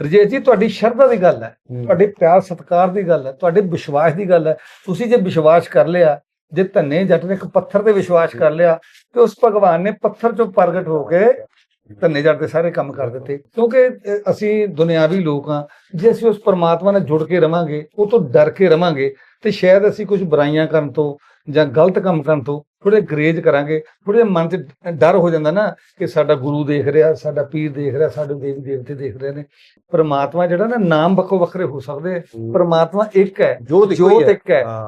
ਰਜੇਸ਼ ਜੀ ਤੁਹਾਡੀ ਸ਼ਰਧਾ ਦੀ ਗੱਲ ਹੈ ਤੁਹਾਡੇ ਪਿਆਰ ਸਤਿਕਾਰ ਦੀ ਗੱਲ ਹੈ ਤੁਹਾਡੇ ਵਿਸ਼ਵਾਸ ਦੀ ਗੱਲ ਹੈ। ਤੁਸੀਂ ਜੇ ਵਿਸ਼ਵਾਸ ਕਰ ਲਿਆ ਜੇ ਧੰਨੇ ਜੱਟ ਨੇ ਇੱਕ ਪੱਥਰ ਤੇ ਵਿਸ਼ਵਾਸ ਕਰ ਲਿਆ ਤੇ ਉਸ ਭਗਵਾਨ ਨੇ ਪੱਥਰ ਚੋਂ ਪ੍ਰਗਟ ਹੋ ਕੇ ਧੰਨੇ ਜੱਟ ਦੇ ਸਾਰੇ ਕੰਮ ਕਰ ਦਿੱਤੇ। ਕਿਉਂਕਿ ਅਸੀਂ ਦੁਨਿਆਵੀ ਲੋਕ ਹਾਂ ਜੇ ਅਸੀਂ ਉਸ ਪਰਮਾਤਮਾ ਨਾਲ ਜੁੜ ਕੇ ਰਵਾਂਗੇ ਉਹ ਤੋਂ ਡਰ ਕੇ ਰਵਾਂਗੇ ਤੇ ਸ਼ਾਇਦ ਅਸੀਂ ਕੁਝ ਬੁਰਾਈਆਂ ਕਰਨ ਤੋਂ ਜਾਂ ਗਲਤ ਕੰਮ ਕਰਨ ਤੋਂ ਥੋੜੇ ਗਰੇਜ ਕਰਾਂਗੇ ਥੋੜੇ ਮਨ 'ਚ ਡਰ ਹੋ ਜਾਂਦਾ ਨਾ ਕਿ ਸਾਡਾ ਗੁਰੂ ਦੇਖ ਰਿਹਾ ਸਾਡਾ ਪੀਰ ਦੇਖ ਰਿਹਾ ਸਾਡੇ ਦੇਵੀ ਦੇਵਤੇ ਦੇਖ ਰਹੇ ਨੇ। ਪਰਮਾਤਮਾ ਜਿਹੜਾ ਨਾ ਨਾਮ ਵੱਖੋ ਵੱਖਰੇ ਹੋ ਸਕਦੇ। ਪਰਮਾਤਮਾ ਇੱਕ ਹੈ ਜੋਤ ਇੱਕੋ ਹੀ।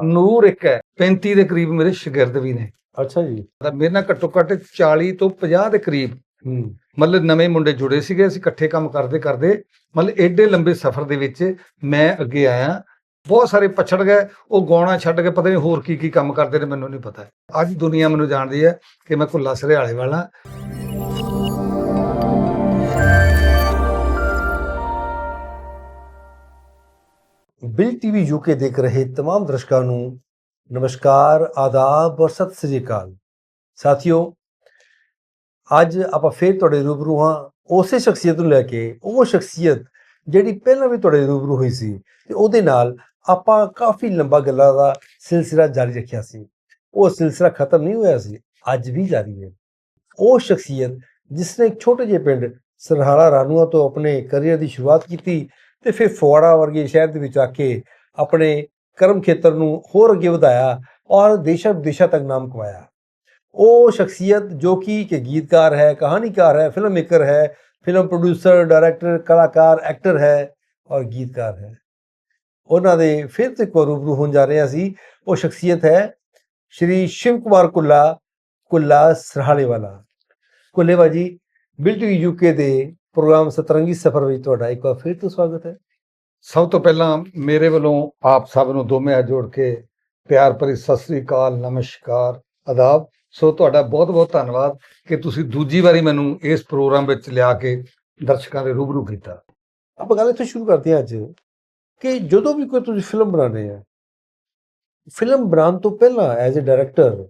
ਨੂਰ ਇੱਕ ਹੈ 35 ਦੇ ਕਰੀਬ ਮੇਰੇ ਸ਼ਾਗਿਰਦ ਵੀ ਨੇ। ਅੱਛਾ ਜੀ। ਤਾਂ ਮੇਰੇ ਨਾਲ ਘੱਟੋ ਘੱਟ 40 ਤੋਂ 50 ਦੇ ਕਰੀਬ। ਮਤਲਬ ਨਵੇਂ ਮੁੰਡੇ ਜੁੜੇ ਸੀਗੇ ਅਸੀਂ ਇਕੱਠੇ ਕੰਮ ਕਰਦੇ ਕਰਦੇ ਮਤਲਬ ਐਡੇ ਲੰਬੇ ਸਫ਼ਰ ਦੇ ਵਿੱਚ ਮੈਂ ਅੱਗੇ ਆਇਆ। ਬਹੁਤ ਸਾਰੇ ਪਛੜ ਗਏ ਉਹ ਗਾਉਣਾ ਛੱਡ ਕੇ ਪਤਾ ਨਹੀਂ ਹੋਰ ਕੀ ਕੀ ਕੰਮ ਕਰਦੇ ਨੇ ਮੈਨੂੰ ਨਹੀਂ ਪਤਾ ਅੱਜ ਦੁਨੀਆ ਮੈਨੂੰ ਜਾਣਦੀ ਹੈ ਕਿ ਮੈਂ ਕੁੱਲਾ ਸਰਿਆਲੇ ਵਾਲਾ ਬਿਲ ਟੀਵੀ ਯੂਕੇ ਦੇਖ ਰਹੇ तमाम ਦਰਸ਼ਕਾਂ ਨੂੰ ਨਮਸਕਾਰ ਆਦਾਬ ਔਰ ਸਤਿ ਸ੍ਰੀ ਅਕਾਲ ਸਾਥੀਓ ਅੱਜ ਆਪਾਂ ਫੇਰ ਤੁਹਾਡੇ ਰੂਬਰੂ ਹਾਂ ਉਸੇ ਸ਼ਖਸੀਅਤ ਨੂੰ ਲੈ ਕੇ ਉਹ ਸ਼ਖਸੀਅਤ ਜਿਹੜੀ ਪਹਿਲਾਂ ਵੀ ਤੁਹਾਡੇ ਰੂਬਰੂ ਹੋਈ ਸੀ ਤੇ ਉਹਦੇ ਨਾਲ ਆਪਾਂ ਕਾਫੀ ਲੰਬਾ ਗੱਲਾਂ ਦਾ ਸਿਲਸਿਲਾ ਜਾਰੀ ਰੱਖਿਆ ਸੀ। ਉਹ ਸਿਲਸਿਲਾ ਖਤਮ ਨਹੀਂ ਹੋਇਆ ਸੀ, ਅੱਜ ਵੀ ਜਾਰੀ ਹੈ। ਉਹ ਸ਼ਖਸੀਅਤ, ਜਿਸ ਨੇ ਇੱਕ ਛੋਟੇ ਜਿਹੇ ਪਿੰਡ ਸਰਹਾਲਾ ਰਾਨੂਆ ਤੋਂ ਆਪਣੇ ਕੈਰੀਅਰ ਦੀ ਸ਼ੁਰੂਆਤ ਕੀਤੀ ਤੇ ਫਿਰ ਫੁਆੜਾ ਵਰਗੇ ਸ਼ਹਿਰ ਦੇ ਵਿੱਚ ਆ ਕੇ ਆਪਣੇ ਕਰਮ ਖੇਤਰ ਨੂੰ ਹੋਰ ਅੱਗੇ ਵਧਾਇਆ ਔਰ ਦੇਸ਼ਾਂ ਵਿਦੇਸ਼ਾਂ ਤੱਕ ਨਾਮ ਕਮਾਇਆ। ਉਹ ਸ਼ਖਸੀਅਤ ਜੋ ਕਿ ਕਿ ਗੀਤਕਾਰ ਹੈ, ਕਹਾਣੀਕਾਰ ਹੈ ਫਿਲਮ ਮੇਕਰ ਹੈ ਫਿਲਮ ਪ੍ਰੋਡਿਊਸਰ ਡਾਇਰੈਕਟਰ ਕਲਾਕਾਰ ਐਕਟਰ ਹੈ ਔਰ ਗੀਤਕਾਰ ਹੈ। ਉਹਨਾਂ ਦੇ ਫਿਰ ਤੋਂ ਇੱਕ ਰੂਬਰੂ ਹੋਣ ਜਾ ਰਹੇ ਅਸੀਂ ਉਹ ਸ਼ਖਸੀਅਤ ਹੈ ਸ਼੍ਰੀ ਸ਼ਿਵ ਕੁਮਾਰ ਕੁੱਲਾ ਕੁੱਲਾ ਸਰਹਾਲੇ ਵਾਲਾ ਕੁੱਲੇਵਾ ਜੀ ਬਿਲਟੂ ਯੂਕੇ ਦੇ ਪ੍ਰੋਗਰਾਮ ਸਤਰੰਗੀ ਸਫਰ ਵਿੱਚ ਤੁਹਾਡਾ ਇੱਕ ਵਾਰ ਫਿਰ ਤੋਂ ਸਵਾਗਤ ਹੈ। ਸਭ ਤੋਂ ਪਹਿਲਾਂ ਮੇਰੇ ਵੱਲੋਂ ਆਪ ਸਭ ਨੂੰ ਦੋਵੇਂ ਹੱਥ ਜੋੜ ਕੇ ਪਿਆਰ ਭਰੀ ਸਤਿ ਸ੍ਰੀ ਅਕਾਲ ਨਮਸਕਾਰ ਆਦਾਬ। ਸੋ ਤੁਹਾਡਾ ਬਹੁਤ ਬਹੁਤ ਧੰਨਵਾਦ ਕਿ ਤੁਸੀਂ ਦੂਜੀ ਵਾਰੀ ਮੈਨੂੰ ਇਸ ਪ੍ਰੋਗਰਾਮ ਵਿੱਚ ਲਿਆ ਕੇ ਦਰਸ਼ਕਾਂ ਦੇ ਰੂਬਰੂ ਕੀਤਾ। ਆਪਾਂ ਗੱਲ ਇੱਥੋਂ ਸ਼ੁਰੂ ਕਰਦੇ ਹਾਂ ਅੱਜ। ਕਿ ਜਦੋਂ ਵੀ ਕੋਈ ਤੁਸੀਂ ਫਿਲਮ ਬਣਾਉਂਦੇ ਆ ਫਿਲਮ ਬਣਾਉਣ ਤੋਂ ਪਹਿਲਾਂ ਐਜ਼ ਅ ਡਾਇਰੈਕਟਰ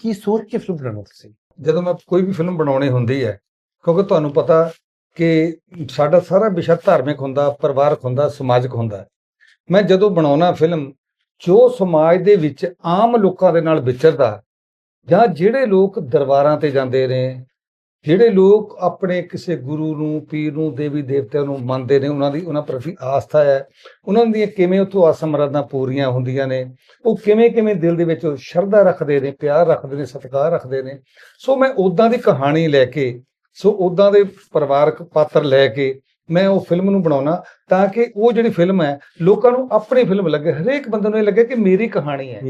ਕੀ ਸੋਚ ਕੇ ਫਿਲਮ ਬਣਾਉਣਾ ਤੁਸੀਂ? ਜਦੋਂ ਮੈਂ ਕੋਈ ਵੀ ਫਿਲਮ ਬਣਾਉਣੀ ਹੁੰਦੀ ਹੈ, ਕਿਉਂਕਿ ਤੁਹਾਨੂੰ ਪਤਾ ਕਿ ਸਾਡਾ ਸਾਰਾ ਵਿਸ਼ਾ ਧਾਰਮਿਕ ਹੁੰਦਾ, ਪਰਿਵਾਰਕ ਹੁੰਦਾ, ਸਮਾਜਿਕ ਹੁੰਦਾ। ਮੈਂ ਜਦੋਂ ਬਣਾਉਣਾ ਫਿਲਮ ਜੋ ਸਮਾਜ ਦੇ ਵਿੱਚ ਆਮ ਲੋਕਾਂ ਦੇ ਨਾਲ ਵਿਚਰਦਾ ਜਾਂ ਜਿਹੜੇ ਲੋਕ ਦਰਬਾਰਾਂ ਤੇ ਜਾਂਦੇ ਨੇ ਜਿਹੜੇ ਲੋਕ ਆਪਣੇ ਕਿਸੇ ਗੁਰੂ ਨੂੰ ਪੀਰ ਨੂੰ ਦੇਵੀ ਦੇਵਤਿਆਂ ਨੂੰ ਮੰਨਦੇ ਨੇ ਉਹਨਾਂ ਦੀ ਉਹਨਾਂ ਪ੍ਰਤੀ ਆਸਥਾ ਹੈ ਉਹਨਾਂ ਦੀਆਂ ਕਿਵੇਂ ਉੱਥੋਂ ਆਸਮਰਦਾਂ ਪੂਰੀਆਂ ਹੁੰਦੀਆਂ ਨੇ ਉਹ ਕਿਵੇਂ ਕਿਵੇਂ ਦਿਲ ਦੇ ਵਿੱਚ ਸ਼ਰਧਾ ਰੱਖਦੇ ਨੇ ਪਿਆਰ ਰੱਖਦੇ ਨੇ ਸਤਿਕਾਰ ਰੱਖਦੇ ਨੇ। ਸੋ ਮੈਂ ਉਦਾਂ ਦੀ ਕਹਾਣੀ ਲੈ ਕੇ ਸੋ ਉਦਾਂ ਦੇ ਪਰਿਵਾਰਕ ਪਾਤਰ ਲੈ ਕੇ ਮੈਂ ਉਹ ਫਿਲਮ ਨੂੰ ਬਣਾਉਣਾ ਤਾਂ ਕਿ ਉਹ ਜਿਹੜੀ ਫਿਲਮ ਹੈ ਲੋਕਾਂ ਨੂੰ ਆਪਣੀ ਫਿਲਮ ਲੱਗੇ। ਹਰੇਕ ਬੰਦੇ ਨੂੰ ਇਹ ਲੱਗੇ ਕਿ ਮੇਰੀ ਕਹਾਣੀ ਹੈ।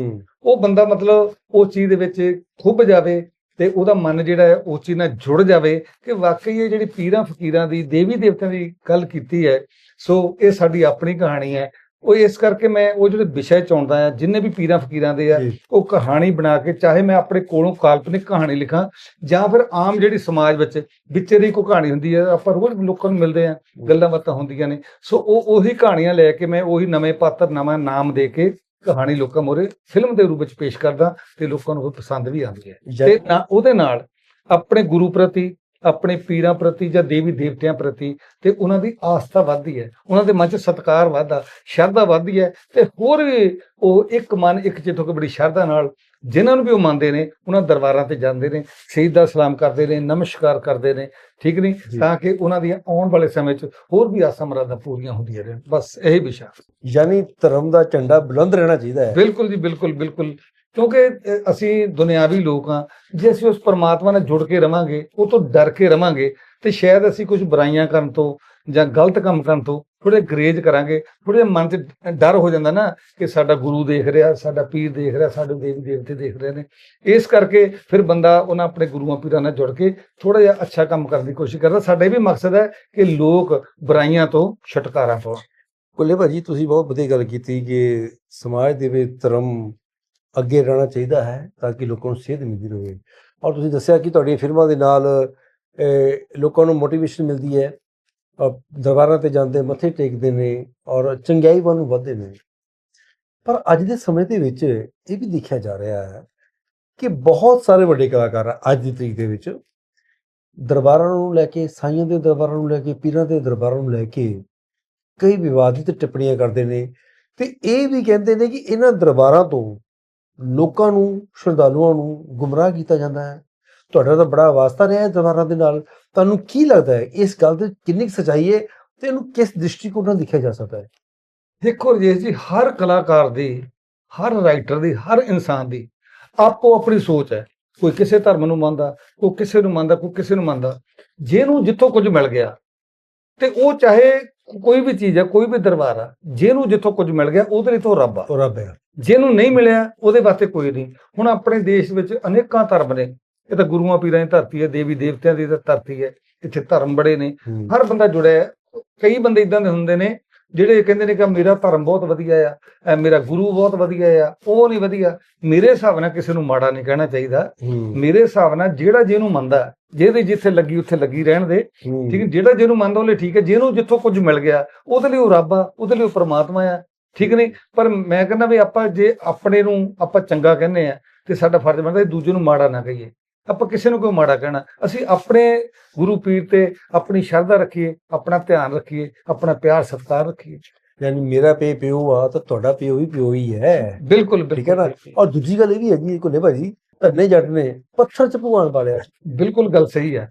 ਉਹ ਬੰਦਾ ਮਤਲਬ ਉਹ ਚੀਜ਼ ਦੇ ਵਿੱਚ ਖੁੱਭ ਜਾਵੇ ਤੇ ਉਹਦਾ ਮਨ ਜਿਹੜਾ ਹੈ ਉਹ ਚੀਜ਼ ਨਾਲ ਜੁੜ ਜਾਵੇ ਕਿ ਵਾਕਈ ਇਹ ਜਿਹੜੀ ਪੀਰਾਂ ਫਕੀਰਾਂ ਦੀ ਦੇਵੀ ਦੇਵਤਿਆਂ ਦੀ ਗੱਲ ਕੀਤੀ ਹੈ ਸੋ ਇਹ ਸਾਡੀ ਆਪਣੀ ਕਹਾਣੀ ਹੈ। ਉਹ ਇਸ ਕਰਕੇ ਮੈਂ ਉਹ ਜਿਹੜੇ ਵਿਸ਼ੇ ਚਾਹੁੰਦਾ ਆ ਜਿੰਨੇ ਵੀ ਪੀਰਾਂ ਫਕੀਰਾਂ ਦੇ ਆ ਉਹ ਕਹਾਣੀ ਬਣਾ ਕੇ ਚਾਹੇ ਮੈਂ ਆਪਣੇ ਕੋਲੋਂ ਕਾਲਪਨਿਕ ਕਹਾਣੀ ਲਿਖਾਂ ਜਾਂ ਫਿਰ ਆਮ ਜਿਹੜੀ ਸਮਾਜ ਵਿੱਚ ਵਿਚਰੀ ਕੋਈ ਕਹਾਣੀ ਹੁੰਦੀ ਹੈ ਆਪਾਂ ਰੋਜ਼ ਲੋਕਾਂ ਨੂੰ ਮਿਲਦੇ ਆ ਗੱਲਾਂ ਬਾਤਾਂ ਹੁੰਦੀਆਂ ਨੇ। ਸੋ ਉਹ ਉਹੀ ਕਹਾਣੀਆਂ ਲੈ ਕੇ ਮੈਂ ਉਹੀ ਨਵੇਂ ਪਾਤਰ ਨਵਾਂ ਨਾਮ ਦੇ ਕੇ ਕਹਾਣੀ ਲੋਕਾਂ ਮੋਰੇ ਫਿਲਮ ਦੇ ਰੂਪ ਵਿੱਚ ਪੇਸ਼ ਕਰਦਾ ਤੇ ਲੋਕਾਂ ਨੂੰ ਉਹ ਪਸੰਦ ਵੀ ਆਉਂਦੀ ਹੈ। ਤੇ ਉਹਦੇ ਨਾਲ ਆਪਣੇ ਗੁਰੂ ਪ੍ਰਤੀ ਆਪਣੇ ਪੀਰਾਂ ਪ੍ਰਤੀ ਜਾਂ ਦੇਵੀ ਦੇਵਤਿਆਂ ਪ੍ਰਤੀ ਤੇ ਉਹਨਾਂ ਦੀ ਆਸਥਾ ਵੱਧਦੀ ਹੈ ਉਹਨਾਂ ਦੇ ਮਨ 'ਚ ਸਤਿਕਾਰ ਵੱਧਦਾ ਸ਼ਰਧਾ ਵੱਧਦੀ ਹੈ ਤੇ ਹੋਰ ਵੀ ਉਹ ਇੱਕ ਮਨ ਇੱਕ ਚਿੱਤ ਹੋ ਕੇ ਬੜੀ ਸ਼ਰਧਾ ਨਾਲ ਜਿਨ੍ਹਾਂ ਨੂੰ ਵੀ ਉਹ ਮੰਨਦੇ ਨੇ ਉਹਨਾਂ ਦਰਬਾਰਾਂ ਤੇ ਜਾਂਦੇ ਨੇ ਸ਼ਹੀਦਾਂ ਸਲਾਮ ਕਰਦੇ ਨੇ ਨਮਸਕਾਰ ਕਰਦੇ ਨੇ ਠੀਕ ਨਹੀਂ। ਤਾਂ ਕਿ ਉਹਨਾਂ ਦੀਆਂ ਆਉਣ ਵਾਲੇ ਸਮੇਂ 'ਚ ਹੋਰ ਵੀ ਆਸਾਂ ਮਰਾਦਾਂ ਪੂਰੀਆਂ ਹੁੰਦੀਆਂ ਰਹਿਣ ਬਸ ਇਹੀ ਵਿਸ਼ਾ। ਯਾਨੀ ਧਰਮ ਦਾ ਝੰਡਾ ਬੁਲੰਦ ਰਹਿਣਾ ਚਾਹੀਦਾ ਹੈ। ਬਿਲਕੁਲ ਜੀ ਬਿਲਕੁਲ ਬਿਲਕੁਲ। ਕਿਉਂਕਿ ਅਸੀਂ ਦੁਨਿਆਵੀ ਲੋਕ ਹਾਂ। ਜੇ ਅਸੀਂ ਉਸ ਪਰਮਾਤਮਾ ਨਾਲ ਜੁੜ ਕੇ ਰਵਾਂਗੇ, ਉਹ ਤੋਂ ਡਰ ਕੇ ਰਵਾਂਗੇ, ਤੇ ਸ਼ਾਇਦ ਅਸੀਂ ਕੁਝ ਬੁਰਾਈਆਂ ਕਰਨ ਤੋਂ ਜਾਂ ਗਲਤ ਕੰਮ ਕਰਨ ਤੋਂ ਥੋੜੇ ਗਰੇਜ ਕਰਾਂਗੇ। ਥੋੜੇ ਮਨ 'ਚ ਡਰ ਹੋ ਜਾਂਦਾ ਨਾ ਕਿ ਸਾਡਾ ਗੁਰੂ ਦੇਖ ਰਿਹਾ, ਸਾਡਾ ਪੀਰ ਦੇਖ ਰਿਹਾ, ਸਾਡੇ ਦੇਵੀ ਦੇਵਤੇ ਦੇਖ ਰਹੇ ਨੇ। ਇਸ ਕਰਕੇ ਫਿਰ ਬੰਦਾ ਉਹਨਾਂ ਆਪਣੇ ਗੁਰੂਆਂ ਪੀਰਾਂ ਨਾਲ ਜੁੜ ਕੇ ਥੋੜਾ ਜਿਹਾ ਅੱਛਾ ਕੰਮ ਕਰਨ ਦੀ ਕੋਸ਼ਿਸ਼ ਕਰਦਾ। ਸਾਡਾ ਇਹ ਵੀ ਮਕਸਦ ਹੈ ਕਿ ਲੋਕ ਬੁਰਾਈਆਂ ਤੋਂ ਛੁਟਕਾਰਾ ਪਾਉਣ। ਕੁੱਲੇ ਭਾਜੀ, ਤੁਸੀਂ ਬਹੁਤ ਵਧੀਆ ਗੱਲ ਕੀਤੀ ਕਿ ਸਮਾਜ ਦੇ ਵਿੱਚ ਧਰਮ ਅੱਗੇ ਰਹਿਣਾ ਚਾਹੀਦਾ ਹੈ ਤਾਂ ਕਿ ਲੋਕਾਂ ਨੂੰ ਸੇਧ ਮਿਲਦੀ ਰਹੇ। ਔਰ ਤੁਸੀਂ ਦੱਸਿਆ ਕਿ ਤੁਹਾਡੀਆਂ ਫਿਲਮਾਂ ਦੇ ਨਾਲ ਲੋਕਾਂ ਨੂੰ ਮੋਟੀਵੇਸ਼ਨ ਮਿਲਦੀ ਹੈ। ਔਰ ਦਰਬਾਰਾਂ ਤੇ ਜਾਂਦੇ ਮੱਥੇ ਟੇਕਦੇ ਨੇ ਔਰ ਚੰਗਿਆਈ ਵੱਲ ਨੂੰ ਵਧਦੇ ਨੇ। ਪਰ ਅੱਜ ਦੇ ਸਮੇਂ ਦੇ ਵਿੱਚ ਇਹ ਵੀ ਦੇਖਿਆ ਜਾ ਰਿਹਾ ਹੈ ਕਿ ਬਹੁਤ ਸਾਰੇ ਵੱਡੇ ਕਲਾਕਾਰ ਅੱਜ ਦੀ ਤਰੀਕ ਦੇ ਵਿੱਚ ਦਰਬਾਰਾਂ ਨੂੰ ਲੈ ਕੇ, ਸਾਈਆਂ ਦੇ ਦਰਬਾਰਾਂ ਨੂੰ ਲੈ ਕੇ, ਪੀਰਾਂ ਦੇ ਦਰਬਾਰਾਂ ਨੂੰ ਲੈ ਕੇ ਕਈ ਵਿਵਾਦਿਤ ਟਿੱਪਣੀਆਂ ਕਰਦੇ ਨੇ। ਤੇ ਇਹ ਵੀ ਕਹਿੰਦੇ ਨੇ ਕਿ ਇਹਨਾਂ ਦਰਬਾਰਾਂ ਤੋਂ ਲੋਕਾਂ ਨੂੰ ਸ਼ਰਧਾਲੂਆਂ ਨੂੰ ਗੁੰਮਰਾਹ ਕੀਤਾ ਜਾਂਦਾ ਹੈ। ਤੁਹਾਡਾ ਤਾਂ ਬੜਾ ਵਾਸਤਾ ਰਿਹਾ ਦਰਬਾਰਾਂ ਦੇ ਨਾਲ। ਤੁਹਾਨੂੰ ਕੀ ਲੱਗਦਾ ਹੈ ਇਸ ਗੱਲ ਦੀ ਕਿੰਨੀ ਸੱਚਾਈ ਹੈ ਤੇ ਇਹਨੂੰ ਕਿਸ ਦ੍ਰਿਸ਼ਟੀਕੋਣ ਨਾਲ ਦੇਖਿਆ ਜਾ ਸਕਦਾ ਹੈ? ਦੇਖੋ ਰਜੇਸ਼ ਜੀ ਹਰ ਕਲਾਕਾਰ ਦੀ ਹਰ ਰਾਈਟਰ ਦੀ ਹਰ ਇਨਸਾਨ ਦੀ ਆਪੋ ਆਪਣੀ ਸੋਚ ਹੈ। ਕੋਈ ਕਿਸੇ ਧਰਮ ਨੂੰ ਮੰਨਦਾ ਕੋਈ ਕਿਸੇ ਨੂੰ ਮੰਨਦਾ ਕੋਈ ਕਿਸੇ ਨੂੰ ਮੰਨਦਾ। ਜਿਹਨੂੰ ਜਿੱਥੋਂ ਕੁਝ ਮਿਲ ਗਿਆ ਤੇ ਉਹ ਚਾਹੇ ਕੋਈ ਵੀ ਚੀਜ਼ ਹੈ ਕੋਈ ਵੀ ਦਰਬਾਰ ਆ ਜਿਹਨੂੰ ਜਿੱਥੋਂ ਕੁਝ ਮਿਲ ਗਿਆ ਉਹਦੇ ਲਈ ਤੋਂ ਰੱਬ ਆ। ਉਹ ਰੱਬ ਹੈ। ਜਿਹਨੂੰ ਨਹੀਂ ਮਿਲਿਆ ਉਹਦੇ ਵਾਸਤੇ ਕੋਈ ਨਹੀਂ। ਹੁਣ ਆਪਣੇ ਦੇਸ਼ ਵਿੱਚ ਅਨੇਕਾਂ ਧਰਮ ਨੇ। ਇਹ ਤਾਂ ਗੁਰੂਆਂ ਪੀਰਾਂ ਦੀ ਧਰਤੀ ਹੈ ਦੇਵੀ ਦੇਵਤਿਆਂ ਦੀ ਤਾਂ ਧਰਤੀ ਹੈ। ਇੱਥੇ ਧਰਮ ਬੜੇ ਨੇ। ਹਰ ਬੰਦਾ ਜੁੜਿਆ ਹੈ। ਕਈ ਬੰਦੇ ਇਦਾਂ ਦੇ ਹੁੰਦੇ ਨੇ ਜਿਹੜੇ ਕਹਿੰਦੇ ਨੇ ਕਿ ਮੇਰਾ ਧਰਮ ਬਹੁਤ ਵਧੀਆ ਆ ਐ ਮੇਰਾ ਗੁਰੂ ਬਹੁਤ ਵਧੀਆ ਆ ਉਹ ਨਹੀਂ ਵਧੀਆ। ਮੇਰੇ ਹਿਸਾਬ ਨਾਲ ਕਿਸੇ ਨੂੰ ਮਾੜਾ ਨਹੀਂ ਕਹਿਣਾ ਚਾਹੀਦਾ। ਮੇਰੇ ਹਿਸਾਬ ਨਾਲ ਜਿਹੜਾ ਜਿਹਨੂੰ ਮੰਨਦਾ ਜਿਹਦੇ ਜਿੱਥੇ ਲੱਗੀ ਉੱਥੇ ਲੱਗੀ ਰਹਿਣ ਦੇ। ਠੀਕ ਹੈ ਜਿਹੜਾ ਜਿਹਨੂੰ ਮੰਨਦਾ ਉਹਲੇ ਠੀਕ ਹੈ। ਜਿਹਨੂੰ ਜਿੱਥੋਂ ਕੁਝ ਮਿਲ ਗਿਆ ਉਹਦੇ ਲਈ ਉਹ ਰੱਬ ਆ ਉਹਦੇ ਲਈ ਉਹ ਪ੍ਰਮਾਤਮਾ ਆ। ਠੀਕ ਨਹੀਂ? ਪਰ ਮੈਂ ਕਹਿੰਦਾ ਵੀ ਆਪਾਂ ਜੇ ਆਪਣੇ ਨੂੰ ਆਪਾਂ ਚੰਗਾ ਕਹਿੰਦੇ ਆ ਤੇ ਸਾਡਾ ਫਰਜ਼ ਬਣਦਾ ਦੂਜੇ ਨੂੰ ਮਾੜਾ ਨਾ ਕਹੀਏ। ਆਪਾਂ ਕਿਸੇ ਨੂੰ ਕੋਈ ਮਾੜਾ ਕਹਿਣਾ? ਅਸੀਂ ਆਪਣੇ ਗੁਰੂ ਪੀਰ ਤੇ ਆਪਣੀ ਸ਼ਰਧਾ ਰੱਖੀਏ ਆਪਣਾ ਧਿਆਨ ਰੱਖੀਏ ਆਪਣਾ ਪਿਆਰ ਸਤਿਕਾਰ ਰੱਖੀਏ। ਯਾਨੀ ਮੇਰਾ ਪੇ ਪਿਓ ਆ ਤਾਂ ਤੁਹਾਡਾ ਪਿਓ ਵੀ ਪਿਓ ਹੀ ਹੈ। ਬਿਲਕੁਲ ਠੀਕ ਹੈ ਨਾ? ਔਰ ਦੂਜੀ ਗੱਲ ਇਹ ਵੀ ਹੈਗੀ ਕੋਨੇ ਭਾਜੀ ਧੰਨੇ ਜੱਟ ਨੇ ਪੱਥਰ ਚ ਭਗਵਾਨ ਪਾਲਿਆ ਬਿਲਕੁਲ ਗੱਲ ਸਹੀ ਹੈ